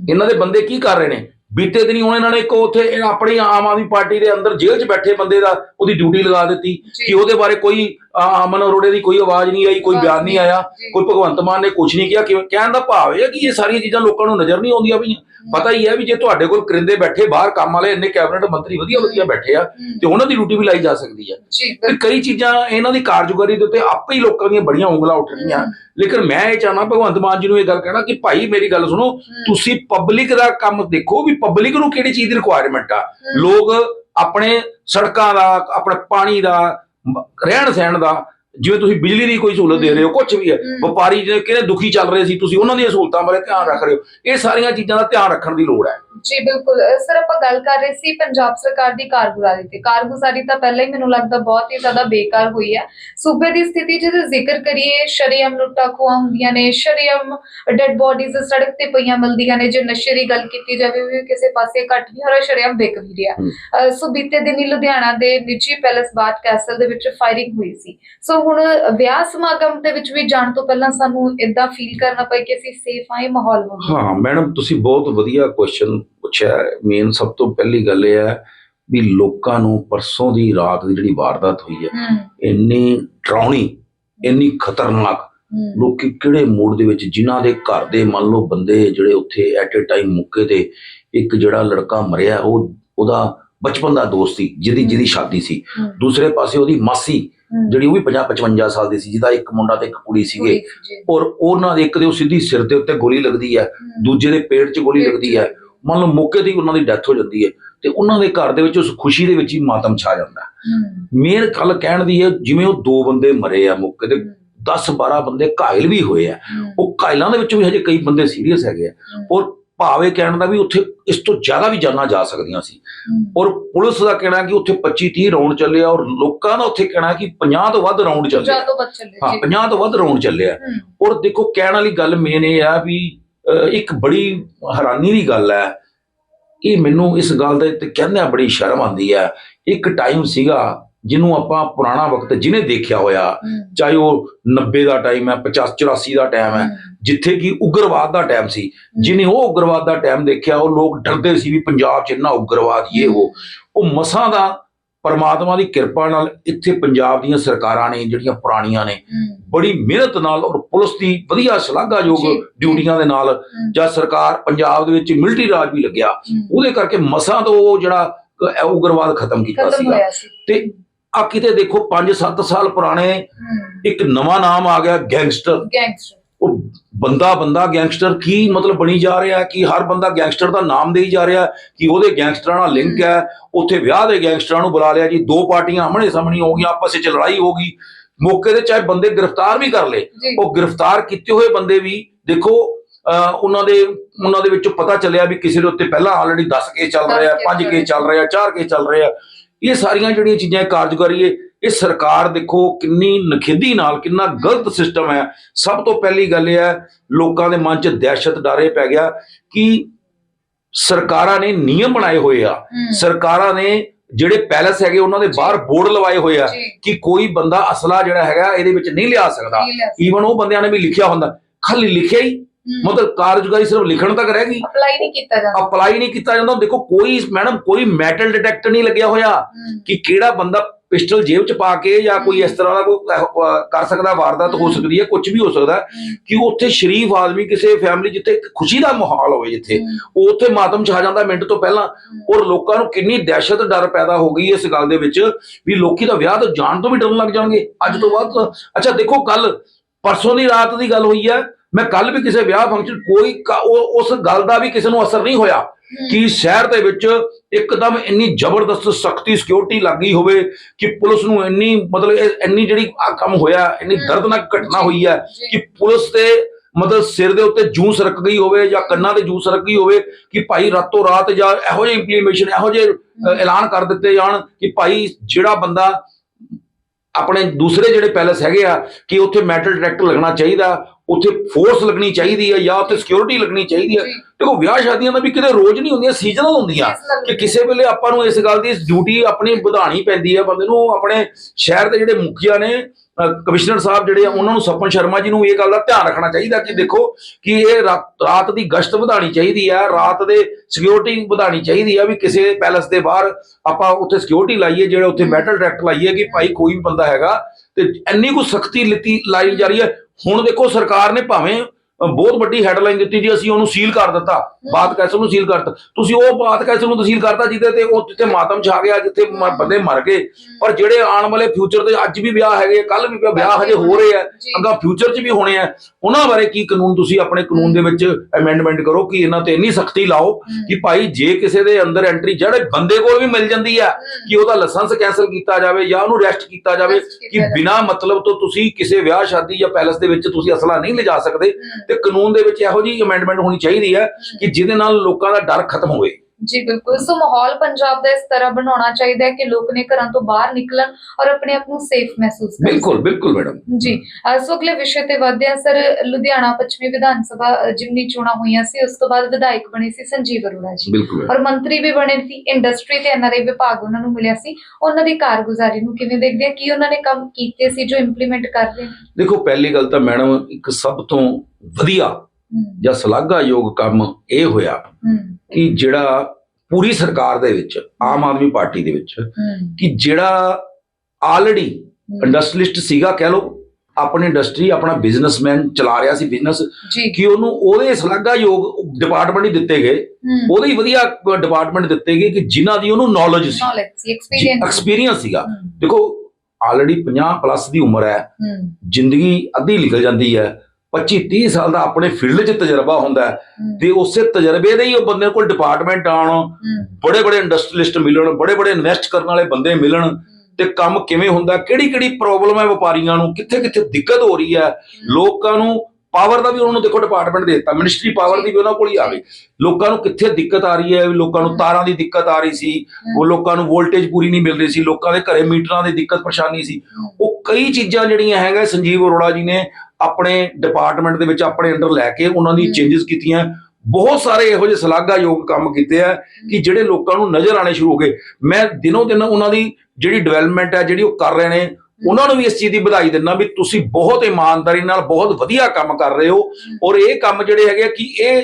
ਇਹਨਾਂ ਦੇ ਬੰਦੇ ਕੀ ਕਰ ਰਹੇ ਨੇ? ਬੀਤੇ ਦਿਨੀ ਹੁਣ ਇਹਨਾਂ ਨੇ ਇੱਕ ਉੱਥੇ ਆਪਣੀ ਆਮ ਆਦਮੀ ਪਾਰਟੀ ਦੇ ਅੰਦਰ ਜੇਲ੍ਹ 'ਚ ਬੈਠੇ ਬੰਦੇ ਦਾ ਉਹਦੀ ਡਿਊਟੀ ਲਗਾ ਦਿੱਤੀ। ਕਿ ਉਹਦੇ ਬਾਰੇ ਕੋਈ ਅਮਨ ਅਰੋੜੇ ਦੀ ਕੋਈ ਆਵਾਜ਼ ਨਹੀਂ ਆਈ ਕੋਈ ਬਿਆਨ ਨਹੀਂ ਆਇਆ। ਕੋਈ ਭਗਵੰਤ ਮਾਨ ਨੇ ਕੁਝ ਨਹੀਂ ਕਿਹਾ ਕਿਵੇਂ ਕਹਿਣ ਦਾ ਭਾਵ ਇਹ ਹੈ ਕਿ ਇਹ ਸਾਰੀਆਂ ਚੀਜ਼ਾਂ ਲੋਕਾਂ ਨੂੰ ਨਜ਼ਰ ਨਹੀਂ ਆਉਂਦੀਆਂ ਪਈਆਂ। ਪਤਾ ਹੀ ਹੈ ਵੀ ਜੇ ਤੁਹਾਡੇ ਕੋਲ ਕਰਿੰਦੇ ਬੈਠੇ ਬਾਹਰ ਕੰਮ ਵਾਲੇ ਇੰਨੇ ਕੈਬਨਿਟ ਮੰਤਰੀ ਵਧੀਆ ਵਧੀਆ ਬੈਠੇ ਆ ਤੇ ਉਹਨਾਂ ਦੀ ਡਿਊਟੀ ਵੀ ਲਾਈ ਜਾ ਸਕਦੀ ਹੈ। ਤੇ ਕਈ ਚੀਜ਼ਾਂ ਇਹਨਾਂ ਦੀ ਕਾਰਜਕਾਰੀ ਦੇ ਉੱਤੇ ਆਪੇ ਹੀ ਲੋਕਾਂ ਦੀਆਂ ਬੜੀਆਂ ਉਂਗਲਾਂ ਉੱਠਣੀਆਂ ਹਮ, ਲੇਕਿਨ ਮੈਂ ਇਹ ਚਾਹਨਾ ਭਗਵੰਤ ਮਾਨ ਜੀ ਨੂੰ ਇਹ ਗੱਲ ਕਹਿਣਾ ਕਿ ਭਾਈ ਮੇਰੀ ਗੱਲ ਸੁਣੋ ਤੁਸੀਂ ਪਬਲਿਕ ਦਾ ਕੰਮ ਦੇਖੋ ਵੀ ਪਬਲਿਕ ਨੂੰ ਕਿਹੜੀ ਚੀਜ਼ ਦੀ ਰਿਕੁਆਇਰਮੈਂਟ ਆ। ਲੋਕ ਆਪਣੇ ਸੜਕਾਂ ਦਾ ਆਪਣੇ ਪਾਣੀ ਦਾ ਰਹਿਣ ਸਹਿਣ ਦਾ ਜਿਵੇਂ ਤੁਸੀਂ ਬਿਜਲੀ ਦੀ ਕੋਈ ਸਹੂਲਤ ਦੇ ਰਹੇ ਹੋ ਕੁਝ ਵੀ ਹੈ। ਵਪਾਰੀ ਜਿਹੜੇ ਕਿਹਨੇ ਦੁਖੀ ਚੱਲ ਰਹੇ ਸੀ ਤੁਸੀਂ ਉਹਨਾਂ ਦੀਆਂ ਸਹੂਲਤਾਂ ਬਾਰੇ ਧਿਆਨ ਰੱਖ ਰਹੇ ਹੋ ਇਹ ਸਾਰੀਆਂ ਚੀਜ਼ਾਂ ਦਾ ਧਿਆਨ ਰੱਖਣ ਦੀ ਲੋੜ ਹੈ ਜੀ ਬਿਲਕੁਲ। ਸਰ ਆਪਾਂ ਗੱਲ ਕਰ ਰਹੇ ਸੀ ਪੰਜਾਬ ਸਰਕਾਰ ਦੀ ਕਾਰਗੁਜ਼ਾਰੀ ਤੇ। ਕਾਰਗੁਜ਼ਾਰੀ ਤਾਂ ਪਹਿਲਾਂ ਹੀ ਮੈਨੂੰ ਲੱਗਦਾ ਬਹੁਤ ਹੀ ਜ਼ਿਆਦਾ ਬੇਕਾਰ ਹੋਈ ਹੈ। ਸੂਬੇ ਦੀ ਸਥਿਤੀ ਜੇ ਜ਼ਿਕਰ ਕਰੀਏ ਸ਼ਰੇਆਮ ਲੁੱਟਾਂ ਖੋਹਾਂ ਹੁੰਦੀਆਂ ਨੇ ਸ਼ਰੇਆਮ ਡੈੱਡ ਬੋਡੀਜ਼ ਸੜਕ ਤੇ ਪਈਆਂ ਮਿਲਦੀਆਂ ਨੇ ਜੇ ਨਸ਼ੇ ਦੀ ਗੱਲ ਕੀਤੀ ਜਾਵੇ ਵੀ ਕਿਸੇ ਪਾਸੇ ਘੱਟ ਨਹੀਂ ਹੋ ਰਿਹਾ ਸ਼ਰੇਆਮ ਵਿਕ ਵੀ ਰਿਹਾ। ਸੋ ਬੀਤੇ ਦਿਨ ਹੀ ਲੁਧਿਆਣਾ ਦੇ ਨਿੱਜੀ ਪੈਲਸ ਬਾਟ ਕੈਸਲ ਦੇ ਵਿੱਚ ਫਾਇਰਿੰਗ ਹੋਈ ਸੀ। ਸੋ ਹੁਣ ਵਿਆਹ ਸਮਾਗਮ ਦੇ ਵਿੱਚ ਵੀ ਜਾਣ ਤੋਂ ਪਹਿਲਾਂ ਸਾਨੂੰ ਇਦਾਂ ਫੀਲ ਕਰਨਾ ਪਏ ਕਿ ਅਸੀਂ ਸੇਫ ਇਹ ਮਾਹੌਲ ਹੋਵੇ ਹਾਂ ਮੈਡਮ ਤੁਸੀਂ ਬਹੁਤ ਵਧੀਆ ਕੁਐਸਚਨ ਪੁੱਛਿਆ ਮੇਨ ਸਭ ਤੋਂ ਪਹਿਲੀ ਗੱਲ ਇਹ ਹੈ ਵੀ ਲੋਕਾਂ ਨੂੰ ਪਰਸੋਂ ਦੀ ਰਾਤ ਦੀ ਜਿਹੜੀ ਵਾਰਦਾਤ ਹੋਈ ਹੈ ਇੰਨੀ ਡਰਾਉਣੀ ਇੰਨੀ ਖਤਰਨਾਕ ਲੋਕੀ ਕਿਹੜੇ ਮੂਡ ਦੇ ਵਿੱਚ ਜਿਨ੍ਹਾਂ ਦੇ ਘਰ ਦੇ ਮੰਨ ਲਓ ਬੰਦੇ ਜਿਹੜੇ ਉੱਥੇ ਐਟ ਅ ਟਾਈਮ ਮੁੱਕੇ ਤੇ ਇੱਕ ਜਿਹੜਾ ਲੜਕਾ ਮਰਿਆ ਉਹ ਉਹਦਾ ਬਚਪਨ ਦਾ ਦੋਸਤ ਸੀ ਜਿਹਦੀ ਜਿਹਦੀ ਸ਼ਾਦੀ ਸੀ। ਦੂਸਰੇ ਪਾਸੇ ਉਹਦੀ ਮਾਸੀ ਜਿਹੜੀ ਉਹ ਵੀ 50 55 ਸਾਲ ਦੀ ਸੀ ਜਿਹਦਾ ਇੱਕ ਮੁੰਡਾ ਤੇ ਇੱਕ ਕੁੜੀ ਸੀਗੇ। ਔਰ ਉਹਨਾਂ ਦੇ ਇੱਕ ਦੇ ਉਹ ਸਿੱਧੀ ਸਿਰ ਦੇ ਉੱਤੇ ਗੋਲੀ ਲੱਗਦੀ ਹੈ ਦੂਜੇ ਦੇ ਪੇਟ 'ਚ ਗੋਲੀ ਲੱਗਦੀ ਹੈ। ਮੰਨ ਲਓ ਮੌਕੇ ਤੇ ਹੀ ਉਹਨਾਂ ਦੀ ਡੈਥ ਹੋ ਜਾਂਦੀ ਹੈ ਤੇ ਉਹਨਾਂ ਦੇ ਘਰ ਦੇ ਵਿੱਚ ਉਸ ਖੁਸ਼ੀ ਦੇ ਵਿੱਚ ਹੀ ਮਾਤਮ ਛਾ ਜਾਂਦਾ ਮੇਨ ਗੱਲ ਕਹਿਣ ਦੀ ਹੈ ਜਿਵੇਂ ਉਹ ਦੋ ਬੰਦੇ ਮਰੇ ਆ ਮੌਕੇ ਤੇ ਹਮ, 10 12 ਬੰਦੇ ਘਾਇਲ ਵੀ ਹੋਏ ਆ। ਉਹ ਘਾਇਲਾਂ ਦੇ ਵਿੱਚੋਂ ਵੀ ਹਜੇ ਕਈ ਬੰਦੇ ਸੀਰੀਅਸ ਹੈਗੇ ਆ। ਔਰ ਭਾਵੇਂ ਕਹਿਣ ਦਾ ਵੀ ਉੱਥੇ ਇਸ ਤੋਂ ਜ਼ਿਆਦਾ ਵੀ ਜਾਨਾਂ ਜਾ ਸਕਦੀਆਂ ਸੀ। ਔਰ ਪੁਲਿਸ ਦਾ ਕਹਿਣਾ ਕਿ ਉੱਥੇ 25 30 ਰਾਉਂਡ ਚੱਲੇ ਆ ਔਰ ਲੋਕਾਂ ਦਾ ਉੱਥੇ ਕਹਿਣਾ ਕਿ 50 ਤੋਂ ਵੱਧ ਰਾਉਂਡ ਚੱਲੇ ਜਾਂ ਆ। ਤੋਂ ਬਚ ਚੱਲੇ ਹਾਂ ਜੀ 50 ਤੋਂ ਵੱਧ ਰਾਉਂਡ ਚੱਲੇ ਆ। ਹਮ, ਔਰ ਦੇਖੋ ਕਹਿਣ ਵਾਲੀ ਗੱਲ ਮੇਨ ਇਹ ਆ ਵੀ ਇੱਕ ਬੜੀ ਹੈਰਾਨੀ ਦੀ ਗੱਲ ਹੈ। ਇਹ ਮੈਨੂੰ ਇਸ ਗੱਲ ਦੇ ਤੇ ਕਹਿੰਦਿਆਂ ਬੜੀ ਸ਼ਰਮ ਆਉਂਦੀ ਹੈ। ਇੱਕ ਟਾਈਮ ਸੀਗਾ ਜਿਹਨੂੰ ਆਪਾਂ ਪੁਰਾਣਾ ਵਕਤ ਜਿਹਨੇ ਦੇਖਿਆ ਹੋਇਆ ਚਾਹੇ ਉਹ 90 ਦਾ ਟਾਈਮ ਹੈ 50 84 ਦਾ ਟਾਈਮ ਹੈ ਜਿੱਥੇ ਕਿ ਉਗਰਵਾਦ ਦਾ ਟਾਈਮ ਸੀ। ਜਿਹਨੇ ਉਹ ਉਗਰਵਾਦ ਦਾ ਟਾਈਮ ਦੇਖਿਆ ਉਹ ਲੋਕ ਡਰਦੇ ਸੀ ਵੀ ਪੰਜਾਬ 'ਚ ਇੰਨਾ ਉਗਰਵਾਦ ਇਹ ਉਹ। ਉਹ ਮਸਾਂ ਦਾ ਪਰਮਾਤਮਾ ਦੀ ਕਿਰਪਾ ਨਾਲ ਇੱਥੇ ਪੰਜਾਬ ਦੀਆਂ ਸਰਕਾਰਾਂ ਨੇ ਜਿਹੜੀਆਂ ਪੁਰਾਣੀਆਂ ਨੇ ਬੜੀ ਮਿਹਨਤ ਨਾਲ ਔਰ ਪੁਲਿਸ ਦੀ ਵਧੀਆ ਸ਼ਲਾਘਾਯੋਗ। ਡਿਊਟੀਆਂ ਦੇ ਨਾਲ ਜਾਂ ਸਰਕਾਰ ਪੰਜਾਬ ਦੇ ਵਿੱਚ ਮਿਲਟਰੀ ਰਾਜ ਵੀ ਲੱਗਿਆ ਉਹਦੇ ਕਰਕੇ ਮਸਾਂ ਤੋਂ ਉਹ ਜਿਹੜਾ ਉਗਰਵਾਦ ਖਤਮ ਕੀਤਾ ਸੀਗਾ। ਤੇ ਆ ਕਿਤੇ ਦੇਖੋ 5-7 ਸਾਲ ਪੁਰਾਣੇ ਇੱਕ ਨਵਾਂ ਨਾਮ ਆ ਗਿਆ ਗੈਂਗਸਟਰ। ਗੈਂਗਸਟਰ। ਉਹ ਬੰਦਾ ਬੰਦਾ ਗੈਂਗਸਟਰ ਕੀ ਮਤਲਬ ਬਣੀ ਜਾ ਰਿਹਾ ਕਿ ਹਰ ਬੰਦਾ ਗੈਂਗਸਟਰ ਦਾ ਨਾਮ ਦੇਈ ਜਾ ਰਿਹਾ ਕਿ ਉਹਦੇ ਗੈਂਗਸਟਰਾਂ ਨਾਲ ਲਿੰਕ ਹੈ? ਉੱਥੇ ਵਿਆਹ ਦੇ ਗੈਂਗਸਟਰਾਂ ਨੂੰ ਬੁਲਾ ਲਿਆ ਜੀ। ਦੋ ਪਾਰਟੀਆਂ ਆਮਣੇ ਸਾਹਮਣੇ ਹੋ ਗਈਆਂ ਆਪਸ ਵਿੱਚ ਲੜਾਈ ਹੋ ਗਈ। ਮੌਕੇ ਤੇ ਚਾਹੇ ਬੰਦੇ ਗ੍ਰਿਫਤਾਰ ਵੀ ਕਰ ਜੀ। ਉਹ ਗ੍ਰਿਫਤਾਰ ਕੀਤੇ ਹੋਏ ਬੰਦੇ ਵੀ ਦੇਖੋ ਉਹਨਾਂ ਦੇ ਉਹਨਾਂ ਦੇ ਵਿੱਚੋਂ ਪਤਾ ਚੱਲਿਆ ਵੀ ਕਿਸੇ ਦੇ ਉੱਤੇ ਪਹਿਲਾਂ ਆਲਰੇਡੀ 10 ਕੇਸ ਚੱਲ ਰਿਹਾ ਕੇਸ 5 ਚੱਲ ਕੇਸ ਚੱਲ ਰਿਹਾ 4 ਕੇਸ ਚੱਲ ਰਿਹਾ ਇਹ ਸਾਰੀਆਂ ਜਿਹੜੀਆਂ ਚੀਜ਼ਾਂ ਕਾਰਜਕਾਰੀ ਹੈ ਇਹ ਸਰਕਾਰ ਦੇਖੋ ਕਿੰਨੀ ਨਖੇਦੀ ਨਾਲ ਕਿੰਨਾ ਗਲਤ ਸਿਸਟਮ ਹੈ। ਸਭ ਤੋਂ ਪਹਿਲੀ ਗੱਲ ਇਹ ਹੈ ਲੋਕਾਂ ਦੇ ਮਨ 'ਚ ਦਹਿਸ਼ਤ ਡਾਰੇ ਪੈ ਗਿਆ ਕਿ ਸਰਕਾਰਾਂ ਨੇ ਨਿਯਮ ਬਣਾਏ ਹੋਏ ਆ। ਸਰਕਾਰਾਂ ਨੇ ਜਿਹੜੇ ਪੈਲਸ ਹੈਗੇ ਉਹਨਾਂ ਦੇ ਬਾਹਰ ਬੋਰਡ ਲਵਾਏ ਹੋਏ ਆ ਕਿ ਕੋਈ ਬੰਦਾ ਅਸਲਾ ਜਿਹੜਾ ਹੈਗਾ ਇਹਦੇ ਵਿੱਚ ਨਹੀਂ ਲਿਆ ਸਕਦਾ? ਈਵਨ ਉਹ ਬੰਦਿਆਂ ਨੇ ਵੀ ਲਿਖਿਆ ਹੁੰਦਾ। ਖਾਲੀ ਲਿਖਿਆ ਹੀ। ਮਤਲਬ ਕਾਰਜਕਾਰੀ ਸਿਰਫ ਲਿਖਣ ਤੱਕ ਰਹਿ ਗਈ। ਅਪਲਾਈ ਨਹੀਂ ਕੀਤਾ ਜਾਂਦਾ। ਅਪਲਾਈ ਨਹੀਂ ਕੀਤਾ ਜਾਂਦਾ। ਦੇਖੋ ਕੋਈ ਮੈਡਮ ਕੋਈ ਮੈਟਲ ਡਿਟੈਕਟਰ ਨਹੀਂ ਲੱਗਿਆ ਹੋਇਆ ਕਿ ਕਿਹੜਾ ਬੰਦਾ ਪਿਸਟਲ ਜੇਬ ਚ ਪਾ ਕੇ ਜਾਂ ਕੋਈ ਇਸ ਤਰ੍ਹਾਂ ਦਾ ਕੋਈ ਕਰ ਸਕਦਾ ਵਾਰਦਾਤ ਹੋ ਸਕਦੀ ਹੈ ਕੁਝ ਵੀ ਹੋ ਸਕਦਾ ਕਿ ਉੱਥੇ ਸ਼ਰੀਫ ਆਦਮੀ ਕਿਸੇ ਫੈਮਿਲੀ ਜਿੱਥੇ ਇੱਕ ਖੁਸ਼ੀ ਦਾ ਮਾਹੌਲ ਹੋਵੇ ਜਿੱਥੇ ਉਹ ਉੱਥੇ ਮਾਤਮ ਛਾ ਜਾਂਦਾ ਮਿੰਟ ਤੋਂ ਪਹਿਲਾਂ ਔਰ ਲੋਕਾਂ ਨੂੰ ਕਿੰਨੀ ਦਹਿਸ਼ਤ ਡਰ ਪੈਦਾ ਹੋ ਗਈ ਇਸ ਗੱਲ ਦੇ ਵਿੱਚ ਵੀ ਲੋਕੀ ਤਾਂ ਵਿਆਹ ਤੋਂ ਜਾਣ ਤੋਂ ਵੀ ਡਰਨ ਲੱਗ ਜਾਣਗੇ। ਅੱਜ ਤੋਂ ਬਾਅਦ ਅੱਛਾ ਦੇਖੋ ਕੱਲ ਪਰਸੋਂ ਦੀ ਰਾਤ ਦੀ ਗੱਲ ਹੋਈ ਹੈ ਮੈਂ ਕੱਲ ਵੀ ਕਿਸੇ ਵਿਆਹ ਫੰਕਸ਼ਨ ਕੋਈ ਉਸ ਗੱਲ ਦਾ ਵੀ ਕਿਸੇ ਨੂੰ ਅਸਰ ਨਹੀਂ ਹੋਇਆ। ਕਿ ਸ਼ਹਿਰ ਦੇ ਵਿੱਚ ਇੱਕਦਮ ਇੰਨੀ ਜ਼ਬਰਦਸਤ ਸਖਤੀ ਸਿਕਿਉਰਿਟੀ ਲੱਗੀ ਹੋਵੇ ਕਿ ਪੁਲਿਸ ਨੂੰ ਇੰਨੀ ਮਤਲਬ ਇੰਨੀ ਜਿਹੜੀ ਆ ਕੰਮ ਹੋਇਆ ਇੰਨੀ। ਦਰਦਨਾਕ ਘਟਨਾ ਹੋਈ ਹੈ ਕਿ ਪੁਲਿਸ ਦੇ ਮਤਲਬ ਸਿਰ ਦੇ ਉੱਤੇ ਜੂੰ ਸਰਕ ਗਈ ਹੋਵੇ ਜਾਂ ਕੰਨਾਂ ਤੇ ਜੂੰ ਸਰਕ ਗਈ ਹੋਵੇ ਕਿ ਭਾਈ ਰਾਤੋਂ ਰਾਤ ਜਾਂ ਇਹੋ ਜਿਹੇ ਇੰਪਲੀਮੇਸ਼ਨ ਇਹੋ ਜਿਹੇ ਐਲਾਨ ਕਰ ਦਿੱਤੇ ਜਾਣ ਕਿ ਭਾਈ ਜਿਹੜਾ ਬੰਦਾ ਆਪਣੇ ਦੂਸਰੇ ਜਿਹੜੇ ਪੈਲਸ ਹੈਗੇ ਆ ਕਿ ਉੱਥੇ ਮੈਟਲ ਡਿਟੈਕਟਰ ਲੱਗਣਾ ਚਾਹੀਦਾ ਉੱਥੇ ਫੋਰਸ ਲੱਗਣੀ ਚਾਹੀਦੀ ਹੈ ਜਾਂ ਉੱਥੇ ਸਿਕਿਉਰਿਟੀ ਲੱਗਣੀ ਚਾਹੀਦੀ ਹੈ ਦੇਖੋ ਵਿਆਹ ਸ਼ਾਦੀਆਂ ਦਾ ਵੀ ਕਿਤੇ ਰੋਜ਼ ਨਹੀਂ ਹੁੰਦੀਆਂ ਸੀਜ਼ਨਲ ਹੁੰਦੀਆਂ। ਕਿ ਕਿਸੇ ਵੇਲੇ ਆਪਾਂ ਨੂੰ ਇਸ ਗੱਲ ਦੀ ਡਿਊਟੀ ਆਪਣੀ ਵਧਾਣੀ ਪੈਂਦੀ ਹੈ ਬੰਦੇ ਨੂੰ ਆਪਣੇ ਸ਼ਹਿਰ ਦੇ ਜਿਹੜੇ ਮੁਖੀਆ ਨੇ ਕਮਿਸ਼ਨਰ ਸਾਹਿਬ ਜਿਹੜੇ ਆ ਉਹਨਾਂ ਨੂੰ ਸਪਨ ਸ਼ਰਮਾ ਜੀ ਨੂੰ ਇਹ ਗੱਲ ਦਾ ਧਿਆਨ ਰੱਖਣਾ ਚਾਹੀਦਾ ਕਿ ਦੇਖੋ ਕਿ ਇਹ ਰਾਤ ਦੀ ਗਸ਼ਤ ਵਧਾਣੀ ਚਾਹੀਦੀ ਹੈ ਰਾਤ ਦੇ ਸਿਕਿਉਰਿਟੀ ਵਧਾਣੀ ਚਾਹੀਦੀ ਹੈ ਵੀ ਕਿਸੇ ਪੈਲਸ ਦੇ ਬਾਹਰ ਆਪਾਂ ਉੱਥੇ ਸਿਕਿਉਰਿਟੀ ਲਾਈਏ ਜਿਹੜੇ ਉੱਥੇ ਮੈਟਲ ਡਿਟੈਕਟ ਲਾਈਏ ਕਿ ਭਾਈ ਕੋਈ ਵੀ ਬੰਦਾ ਹੈਗਾ ਤੇ ਇੰਨੀ ਕੁ ਸਖਤੀ ਲਿੱਤੀ ਲਾਈ ਜਾ ਰਹੀ ਹੈ ਹੁਣ ਦੇਖੋ ਸਰਕਾਰ ਨੇ ਭਾਵੇਂ ਬਹੁਤ ਵੱਡੀ ਹੈਡਲਾਈਨ ਦਿੱਤੀ ਜੀ ਅਸੀਂ ਉਹਨੂੰ ਸੀਲ ਕਰ ਦਿੱਤਾ। ਬਾਤ ਕੈਸਲ ਨੂੰ ਸੀਲ ਕਰਤਾ ਤੁਸੀਂ ਉਹ ਬਾਤ ਕੈਸਲ ਨੂੰ ਸੀਲ ਕਰਤਾ ਜਿਹਦੇ ਤੇ ਉਹ ਜਿੱਥੇ ਮਾਤਮ ਛਾ ਗਿਆ ਜਿੱਥੇ ਬੰਦੇ ਮਰ ਗਏ। ਪਰ ਜਿਹੜੇ ਆਉਣ ਵਾਲੇ ਫਿਊਚਰ ਦੇ ਅੱਜ ਵੀ ਵਿਆਹ ਹੈਗੇ ਕੱਲ ਵੀ ਵਿਆਹ ਹਜੇ ਹੋ ਰਹੇ ਆ। ਅੱਗਾ ਫਿਊਚਰ 'ਚ ਵੀ ਹੋਣੇ ਆ। ਉਹਨਾਂ ਬਾਰੇ ਕੀ ਕਾਨੂੰਨ ਤੁਸੀਂ ਆਪਣੇ ਕਾਨੂੰਨ ਦੇ ਵਿੱਚ ਅਮੈਂਡਮੈਂਟ ਕਰੋ ਕਿ ਇਹਨਾਂ ਤੇ ਇੰਨੀ ਸਖਤੀ ਲਾਓ ਕਿ ਭਾਈ ਜੇ ਕਿਸੇ ਦੇ ਅੰਦਰ ਐਂਟਰੀ ਜਿਹੜੇ ਬੰਦੇ ਕੋਲ ਵੀ ਮਿਲ ਜਾਂਦੀ ਆ ਕਿ ਉਹਦਾ ਲਾਇਸੈਂਸ ਕੈਨਸਲ ਕੀਤਾ ਜਾਵੇ ਜਾਂ ਉਹਨੂੰ ਅਰੈਸਟ ਕੀਤਾ ਜਾਵੇ ਕਿ। ਬਿਨਾ ਮਤਲਬ ਤੋਂ ਤੁਸੀਂ ਕਿਸੇ ਵਿਆਹ ਸ਼ਾਦੀ ਜਾਂ ਪੈਲਸ ਦੇ ਵਿੱਚ ਤੁਸੀਂ ਅਸਲਾ ਨਹੀਂ ਲਿਜਾ ਸਕਦੇ। ਤੇ ਕਾਨੂੰਨ ਦੇ ਵਿੱਚ ਇਹੋ ਜਿਹੀ ਅਮੈਂਡਮੈਂਟ ਹੋਣੀ ਚਾਹੀਦੀ ਹੈ ਕਿ ਜਿਹਦੇ ਨਾਲ ਲੋਕਾਂ ਦਾ ਡਰ ਖਤਮ ਹੋਵੇ। ਜੀ ਬਿਲਕੁਲ ਸੋ ਮਾਹੌਲ ਪੰਜਾਬ ਦਾ ਇਸ ਤਰ੍ਹਾਂ ਬਣਾਉਣਾ ਚਾਹੀਦਾ ਹੈ ਕਿ ਲੋਕ ਨੇ ਘਰਾਂ ਤੋਂ ਬਾਹਰ ਨਿਕਲਣ ਔਰ ਆਪਣੇ ਆਪ ਨੂੰ ਸੇਫ ਮਹਿਸੂਸ ਕਰਨ। ਬਿਲਕੁਲ ਬਿਲਕੁਲ ਮੈਡਮ। ਜੀ ਸੋ ਅਗਲੇ ਵਿਸ਼ੇ ਤੇ ਵਧਦੇ ਹਾਂ। ਸਰ ਲੁਧਿਆਣਾ ਪੱਛਮੀ ਵਿਧਾਨ ਸਭਾ ਜਿਮਨੀ ਚੋਣਾਂ ਹੋਈਆਂ ਸੀ ਉਸ ਤੋਂ ਬਾਅਦ ਵਿਧਾਇਕ ਬਣੇ ਸੀ ਸੰਜੀਵ ਅਰੋੜਾ ਜੀ। ਔਰ ਮੰਤਰੀ ਵੀ ਬਣੇ ਸੀ ਇੰਡਸਟਰੀ ਤੇ ਐਨਆਰਆਈ ਵਿਭਾਗ ਉਹਨਾਂ ਨੂੰ ਮਿਲਿਆ ਸੀ। ਉਹਨਾਂ ਦੀ ਕਾਰਗੁਜ਼ਾਰੀ ਨੂੰ ਕਿਵੇਂ ਦੇਖਦੇ ਆ? ਕੀ ਉਹਨਾਂ ਨੇ ਕੰਮ ਕੀਤੇ ਸੀ ਜੋ ਇੰਪਲੀਮੈਂਟ ਕਰ ਰਹੇ ਨੇ? ਦੇਖੋ ਪਹਿਲੀ ਗੱਲ ਤਾਂ ਮੈਡਮ ਇੱਕ ਸਭ ਤੋਂ ਵਧੀਆ ਜਾਂ ਸ਼ਲਾਘਾਯੋਗ ਕੰਮ ਇਹ ਹੋਇਆ ਕਿ ਜਿਹੜਾ ਪੂਰੀ ਸਰਕਾਰ ਦੇ ਵਿੱਚ ਆਮ ਆਦਮੀ ਪਾਰਟੀ ਦੇ ਵਿੱਚ ਕਿ ਜਿਹੜਾ ਆਲਰੇਡੀ ਇੰਡਸਟਰੀਲਿਸਟ ਸੀਗਾ ਕਹਿ ਲਓ ਆਪਣੀ ਇੰਡਸਟਰੀ ਆਪਣਾ ਬਿਜ਼ਨਸਮੈਨ ਚਲਾ ਰਿਹਾ ਸੀ ਬਿਜ਼ਨਸ ਕਿ ਉਹਨੂੰ ਉਹਦੇ ਸ਼ਲਾਘਾਯੋਗ ਡਿਪਾਰਟਮੈਂਟ ਹੀ ਦਿੱਤੇ ਗਏ। ਉਹਦੇ ਹੀ ਵਧੀਆ ਡਿਪਾਰਟਮੈਂਟ ਦਿੱਤੇ ਗਏ ਕਿ ਜਿਨ੍ਹਾਂ ਦੀ ਉਹਨੂੰ ਨੌਲੇਜ ਸੀ। ਐਕਸਪੀਰੀਅੰਸ ਸੀਗਾ। ਦੇਖੋ ਆਲਰੇਡੀ 50 ਪਲੱਸ ਦੀ ਉਮਰ ਹੈ। ਜ਼ਿੰਦਗੀ ਅੱਧੀ ਨਿਕਲ ਜਾਂਦੀ ਹੈ। 25 30 ਸਾਲ ਦਾ ਆਪਣੇ ਫੀਲਡ 'ਚ ਤਜਰਬਾ ਹੁੰਦਾ ਤੇ ਉਸੇ ਤਜਰਬੇ ਦੇ ਹੀ ਉਹ ਬੰਦੇ ਕੋਲ ਡਿਪਾਰਟਮੈਂਟ ਆਉਣ ਬੜੇ ਬੜੇ ਇੰਡਸਟਰੀਲਿਸਟ ਮਿਲਣ ਬੜੇ ਬੜੇ ਇਨਵੈਸਟ ਕਰਨ ਵਾਲੇ ਬੰਦੇ ਮਿਲਣ ਤੇ ਕੰਮ ਕਿਵੇਂ ਹੁੰਦਾ ਕਿਹੜੀ ਕਿਹੜੀ ਪ੍ਰੋਬਲਮ ਹੈ ਵਪਾਰੀਆਂ ਨੂੰ ਕਿੱਥੇ ਕਿੱਥੇ ਦਿੱਕਤ ਹੋ ਰਹੀ ਹੈ। ਲੋਕਾਂ ਨੂੰ ਪਾਵਰ ਦਾ ਵੀ ਉਹਨਾਂ ਨੂੰ ਦੇਖੋ ਡਿਪਾਰਟਮੈਂਟ ਦੇ ਦਿੱਤਾ ਮਿਨਿਸਟਰੀ ਪਾਵਰ ਦੀ ਵੀ ਉਹਨਾਂ ਕੋਲ ਹੀ ਆ ਗਈ। ਲੋਕਾਂ ਨੂੰ ਕਿੱਥੇ ਦਿੱਕਤ ਆ ਰਹੀ ਹੈ? ਲੋਕਾਂ ਨੂੰ ਤਾਰਾਂ ਦੀ ਦਿੱਕਤ ਆ ਰਹੀ ਸੀ। ਉਹ ਲੋਕਾਂ ਨੂੰ ਵੋਲਟੇਜ ਪੂਰੀ ਨਹੀਂ ਮਿਲ ਰਹੀ ਸੀ। ਲੋਕਾਂ ਦੇ ਘਰੇ ਮੀਟਰਾਂ ਦੀ ਦਿੱਕਤ ਪਰੇਸ਼ਾਨੀ ਸੀ। ਉਹ ਕਈ ਚੀਜ਼ਾਂ ਜਿਹੜੀਆਂ ਹੈਗਾ ਸੰਜੀਵ ਅਰੋੜਾ ਜੀ ਨੇ ਆਪਣੇ ਡਿਪਾਰਟਮੈਂਟ ਦੇ ਵਿੱਚ ਆਪਣੇ ਅੰਡਰ ਲੈ ਕੇ ਉਹਨਾਂ ਦੀ। ਚੇਂਜਸ ਕੀਤੀਆਂ। ਬਹੁਤ ਸਾਰੇ ਇਹੋ ਜਿਹੇ ਸ਼ਲਾਘਾਯੋਗ ਕੰਮ ਕੀਤੇ ਆ ਕਿ ਜਿਹੜੇ ਲੋਕਾਂ ਨੂੰ ਨਜ਼ਰ ਆਣੇ ਸ਼ੁਰੂ ਹੋ ਗਏ। ਮੈਂ ਦਿਨੋਂ ਦਿਨ ਉਹਨਾਂ ਦੀ ਜਿਹੜੀ ਡਿਵੈਲਪਮੈਂਟ ਹੈ ਜਿਹੜੀ ਉਹ ਕਰ ਰਹੇ ਨੇ ਉਹਨਾਂ ਨੂੰ ਵੀ ਇਸ ਚੀਜ਼ ਦੀ ਵਧਾਈ ਦਿੰਦਾ ਵੀ ਤੁਸੀਂ ਬਹੁਤ ਇਮਾਨਦਾਰੀ ਨਾਲ ਬਹੁਤ ਵਧੀਆ ਕੰਮ ਕਰ ਰਹੇ ਹੋ ਔਰ ਇਹ ਕੰਮ ਜਿਹੜੇ ਹੈਗੇ ਆ ਕਿ ਇਹ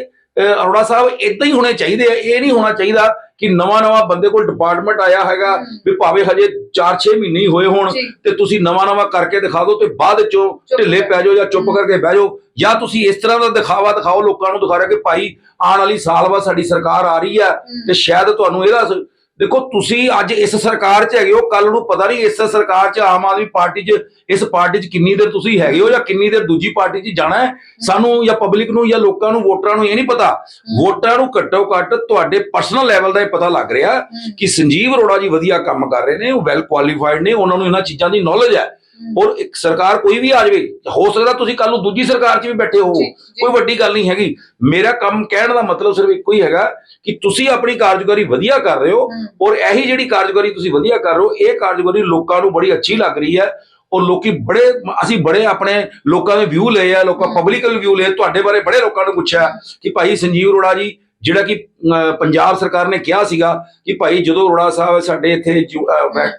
ਅਰੋੜਾ ਸਾਹਿਬ ਇਦਾਂ ਹੀ ਹੋਣੇ ਚਾਹੀਦੇ ਆ ਇਹ ਨਹੀਂ ਹੋਣਾ ਚਾਹੀਦਾ ਕਿ ਨਵਾਂ ਨਵਾਂ ਬੰਦੇ ਕੋਲ ਡਿਪਾਰਟਮੈਂਟ ਆਇਆ ਹੈਗਾ। ਵੀ ਭਾਵੇਂ ਹਜੇ 4-6 ਮਹੀਨੇ ਹੀ ਹੋਏ ਹੋਣ ਤੇ ਤੁਸੀਂ ਨਵਾਂ ਨਵਾਂ ਕਰਕੇ ਦਿਖਾ ਦਿਓ ਤੇ ਬਾਅਦ ਚੋਂ ਢਿੱਲੇ ਪੈ ਜਾਓ ਜਾਂ ਚੁੱਪ। ਕਰਕੇ ਬਹਿ ਜਾਓ ਜਾਂ ਤੁਸੀਂ ਇਸ ਤਰ੍ਹਾਂ ਦਾ ਦਿਖਾਵਾ ਦਿਖਾਓ ਲੋਕਾਂ ਨੂੰ ਦਿਖਾ ਰਿਹਾ ਕਿ ਭਾਈ ਆਉਣ ਵਾਲੀ ਸਾਲ ਬਾਅਦ ਸਾਡੀ ਸਰਕਾਰ ਆ ਰਹੀ ਹੈ ਹਮ, ਤੇ ਸ਼ਾਇਦ ਤੁਹਾਨੂੰ ਇਹਦਾ ਦੇਖੋ ਤੁਸੀਂ ਅੱਜ ਇਸ ਸਰਕਾਰ 'ਚ ਹੈਗੇ ਹੋ ਕੱਲ ਨੂੰ ਪਤਾ ਨਹੀਂ ਇਸ ਸਰਕਾਰ 'ਚ ਆਮ ਆਦਮੀ ਪਾਰਟੀ 'ਚ ਇਸ ਪਾਰਟੀ 'ਚ ਕਿੰਨੀ ਦੇਰ ਤੁਸੀਂ ਹੈਗੇ ਹੋ ਜਾਂ ਕਿੰਨੀ ਦੇਰ ਦੂਜੀ ਪਾਰਟੀ 'ਚ ਜਾਣਾ ਹੈ? ਸਾਨੂੰ ਜਾਂ ਪਬਲਿਕ ਨੂੰ ਜਾਂ ਲੋਕਾਂ ਨੂੰ ਵੋਟਰਾਂ ਨੂੰ ਇਹ ਨਹੀਂ ਪਤਾ। ਵੋਟਰਾਂ ਨੂੰ ਘੱਟੋ ਘੱਟ ਤੁਹਾਡੇ ਪਰਸਨਲ ਲੈਵਲ ਦਾ ਇਹ ਪਤਾ ਲੱਗ ਰਿਹਾ ਕਿ ਸੰਜੀਵ ਅਰੋੜਾ ਜੀ ਵਧੀਆ ਕੰਮ ਕਰ ਰਹੇ ਨੇ ਉਹ ਵੈਲ ਕੁਆਲੀਫਾਈਡ ਨੇ ਉਹਨਾਂ ਨੂੰ ਇਹਨਾਂ ਚੀਜ਼ਾਂ ਦੀ ਨੌਲੇਜ ਹੈ। ਔਰ ਇੱਕ ਸਰਕਾਰ ਕੋਈ ਵੀ ਆ ਜਾਵੇ ਹੋ ਸਕਦਾ ਤੁਸੀਂ ਕੱਲ ਨੂੰ ਦੂਜੀ ਸਰਕਾਰ 'ਚ ਵੀ ਬੈਠੇ ਹੋ। ਕੋਈ ਵੱਡੀ ਗੱਲ ਨਹੀਂ ਹੈਗੀ। ਮੇਰਾ ਕੰਮ ਕਹਿਣ ਦਾ ਮਤਲਬ ਸਿਰਫ ਇੱਕੋ ਹੀ ਹੈਗਾ ਕਿ ਤੁਸੀਂ ਆਪਣੀ ਕਾਰਜਕਾਰੀ ਵਧੀਆ ਕਰ ਰਹੇ ਹੋ ਔਰ ਇਹੀ ਜਿਹੜੀ ਕਾਰਜਕਾਰੀ ਤੁਸੀਂ ਵਧੀਆ ਕਰ ਰਹੇ ਹੋ ਇਹ ਕਾਰਜਕਾਰੀ ਲੋਕਾਂ ਨੂੰ ਬੜੀ ਅੱਛੀ ਲੱਗ ਰਹੀ ਹੈ ਔਰ ਲੋਕੀ ਬੜੇ ਅਸੀਂ ਬੜੇ ਆਪਣੇ ਲੋਕਾਂ ਦੇ ਵਿਊ ਲਏ ਆ ਲੋਕਾਂ ਹਮ। ਪਬਲਿਕ ਵਿਊ ਲਏ ਤੁਹਾਡੇ ਬਾਰੇ ਬੜੇ ਲੋਕਾਂ ਨੇ ਪੁੱਛਿਆ ਕਿ ਭਾਈ ਸੰਜੀਵ ਅਰੋੜਾ ਜੀ ਜਿਹੜਾ ਕਿ ਪੰਜਾਬ ਸਰਕਾਰ ਨੇ ਕਿਹਾ ਸੀਗਾ ਕਿ ਭਾਈ ਜਦੋਂ ਅਰੋੜਾ ਸਾਹਿਬ ਸਾਡੇ ਇੱਥੇ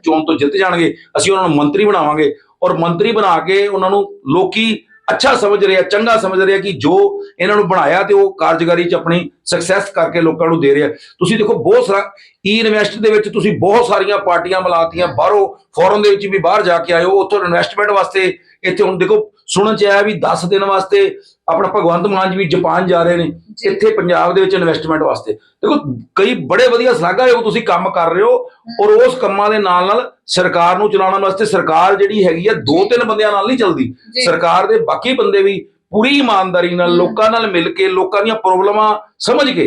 ਚੋਣ ਤੋਂ ਜਿੱਤ ਜਾਣਗੇ ਅਸੀਂ ਉਹਨਾਂ ਨੂੰ ਮੰਤਰੀ ਬਣਾਵਾਂਗੇ। ਔਰ ਮੰਤਰੀ ਬਣਾ ਕੇ ਉਹਨਾਂ ਨੂੰ ਲੋਕੀ ਅੱਛਾ ਸਮਝ ਰਹੇ ਆ, ਚੰਗਾ ਸਮਝ ਰਿਹਾ ਕਿ ਜੋ ਇਹਨਾਂ ਨੂੰ ਬਣਾਇਆ ਤੇ ਉਹ ਕਾਰਜਕਾਰੀ ਚ ਆਪਣੀ ਸਕਸੈਸ ਕਰਕੇ ਲੋਕਾਂ ਨੂੰ ਦੇ ਰਿਹਾ। ਤੁਸੀਂ ਦੇਖੋ ਬਹੁਤ ਸਾਰਾ ਈ ਇਨਵੈਸਟ ਦੇ ਵਿੱਚ ਤੁਸੀਂ ਬਹੁਤ ਸਾਰੀਆਂ ਪਾਰਟੀਆਂ ਮਿਲਾਤੀਆਂ, ਬਾਹਰੋਂ ਫੋਰਨ ਦੇ ਵਿੱਚ ਵੀ ਬਾਹਰ ਜਾ ਕੇ ਆਏ ਹੋ, ਉੱਥੋਂ ਇਨਵੈਸਟਮੈਂਟ ਵਾਸਤੇ ਇੱਥੇ ਹੁਣ ਦੇਖੋ ਸੁਣਨ ਚ ਆਇਆ ਵੀ 10 ਦਿਨ ਵਾਸਤੇ ਆਪਣਾ ਭਗਵੰਤ ਮਾਨ ਜੀ ਵੀ ਜਾਪਾਨ ਜਾ ਰਹੇ ਨੇ। ਇੱਥੇ ਪੰਜਾਬ ਦੇ ਵਿੱਚ ਇਨਵੈਸਟਮੈਂਟ ਵਾਸਤੇ। ਦੇਖੋ ਕਈ ਬੜੇ ਵਧੀਆ ਸ਼ਲਾਘਾਯੋਗ ਤੁਸੀਂ ਕੰਮ ਕਰ ਰਹੇ ਹੋ ਔਰ ਉਸ ਕੰਮਾਂ ਦੇ ਨਾਲ ਨਾਲ ਸਰਕਾਰ ਨੂੰ ਚਲਾਉਣ ਵਾਸਤੇ ਸਰਕਾਰ ਜਿਹੜੀ ਹੈਗੀ ਆ ਦੋ ਤਿੰਨ ਬੰਦਿਆਂ ਨਾਲ ਨਹੀਂ ਚੱਲਦੀ। ਸਰਕਾਰ ਦੇ ਬਾਕੀ ਬੰਦੇ ਵੀ ਪੂਰੀ ਇਮਾਨਦਾਰੀ ਨਾਲ। ਲੋਕਾਂ ਨਾਲ ਮਿਲ ਕੇ ਲੋਕਾਂ ਦੀਆਂ ਪ੍ਰੋਬਲਮਾਂ ਸਮਝ ਕੇ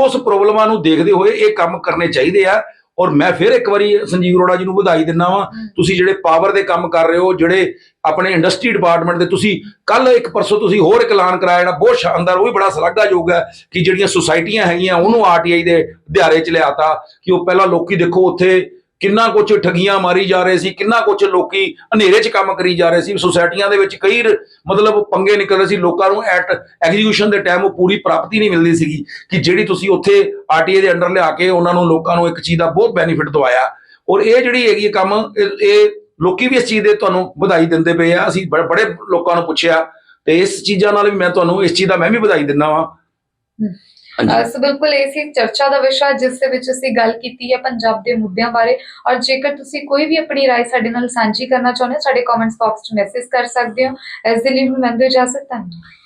ਉਸ ਪ੍ਰੋਬਲਮਾਂ ਨੂੰ ਦੇਖਦੇ ਹੋਏ ਇਹ ਕੰਮ ਕਰਨੇ ਚਾਹੀਦੇ ਆ। ਔਰ ਮੈਂ ਫਿਰ ਇੱਕ ਵਾਰੀ ਸੰਜੀਵ ਅਰੋੜਾ ਜੀ ਨੂੰ ਵਧਾਈ ਦਿੰਦਾ ਵਾਂ। ਤੁਸੀਂ ਜਿਹੜੇ ਪਾਵਰ ਦੇ ਕੰਮ ਕਰ ਰਹੇ ਹੋ ਜਿਹੜੇ ਆਪਣੇ ਇੰਡਸਟਰੀ ਡਿਪਾਰਟਮੈਂਟ ਦੇ ਤੁਸੀਂ ਕੱਲ ਇੱਕ ਪਰਸੋਂ ਤੁਸੀਂ ਹੋਰ ਇੱਕ ਐਲਾਨ ਕਰਾਇਆ ਜਿਹੜਾ ਬਹੁਤ ਸ਼ਾਨਦਾਰ ਉਹ ਵੀ ਬੜਾ ਸ਼ਲਾਘਾਯੋਗ ਹੈ ਕਿ ਜਿਹੜੀਆਂ ਸੁਸਾਇਟੀਆਂ ਹੈਗੀਆਂ ਉਹਨੂੰ ਆਰਟੀਆਈ ਦੇ ਦਿਹਾਰੇ ਚ ਲਿਆਤਾ ਕਿ ਉਹ ਪਹਿਲਾਂ ਲੋਕੀ ਦੇਖੋ ਉੱਥੇ ਕਿੰਨਾ ਕੁਝ ਠਗੀਆਂ ਮਾਰੀ ਜਾ ਰਹੇ ਸੀ, ਕਿੰਨਾ ਕੁਝ ਲੋਕੀ ਹਨੇਰੇ 'ਚ ਕੰਮ ਕਰੀ ਜਾ ਰਹੇ ਸੀ ਸੁਸਾਇਟੀਆਂ ਦੇ ਵਿੱਚ ਕਈ ਮਤਲਬ ਪੰਗੇ ਨਿਕਲ ਰਹੇ ਸੀ, ਲੋਕਾਂ ਨੂੰ ਐਟ ਐਗਜ਼ੀਕਿਊਸ਼ਨ ਦੇ ਟਾਈਮ ਉਹ ਪੂਰੀ ਪ੍ਰਾਪਤੀ ਨਹੀਂ ਮਿਲਦੀ ਸੀਗੀ ਕਿ ਜਿਹੜੀ ਤੁਸੀਂ ਉੱਥੇ ਆਰਟੀਏ ਦੇ ਅੰਡਰ ਲਿਆ ਕੇ ਉਹਨਾਂ ਨੂੰ ਲੋਕਾਂ ਨੂੰ ਇੱਕ ਚੀਜ਼ ਦਾ ਬਹੁਤ ਬੈਨੀਫਿਟ ਦਵਾਇਆ। ਔਰ ਇਹ ਜਿਹੜੀ ਹੈਗੀ ਕੰਮ, ਇਹ- ਇਹ ਲੋਕੀ ਵੀ ਇਸ ਚੀਜ਼ ਦੇ ਤੁਹਾਨੂੰ ਵਧਾਈ ਦਿੰਦੇ ਪਏ ਆ। ਅਸੀਂ ਬੜੇ ਬੜੇ ਲੋਕਾਂ ਨੂੰ ਪੁੱਛਿਆ ਤੇ ਇਸ ਚੀਜ਼ਾਂ ਨਾਲ ਵੀ ਮੈਂ ਤੁਹਾਨੂੰ ਇਸ ਚੀਜ਼ ਦਾ ਮੈਂ ਵੀ ਵਧਾਈ ਦਿੰਦਾ ਵਾਂ। ਸੋ ਬਿਲਕੁਲ ਇਹ ਸੀ ਚਰਚਾ ਦਾ ਵਿਸ਼ਾ ਜਿਸ ਦੇ ਵਿੱਚ ਅਸੀਂ ਗੱਲ ਕੀਤੀ ਹੈ ਪੰਜਾਬ ਦੇ ਮੁੱਦਿਆਂ ਬਾਰੇ ਔਰ ਜੇਕਰ ਤੁਸੀਂ ਕੋਈ ਵੀ ਆਪਣੀ رائے ਸਾਡੇ ਨਾਲ ਸਾਂਝੀ ਕਰਨਾ ਚਾਹੁੰਦੇ ਹੋ ਸਾਡੇ ਕਮੈਂਟਸ ਬਾਕਸ 'ਚ ਮੈਸੇਜ ਕਰ ਸਕਦੇ ਹੋ ਇਸ ਦੇ ਲਈ ਹੁਣ ਮੈਂ ਇਜਾਜ਼ਤ ਧੰਨਵਾਦ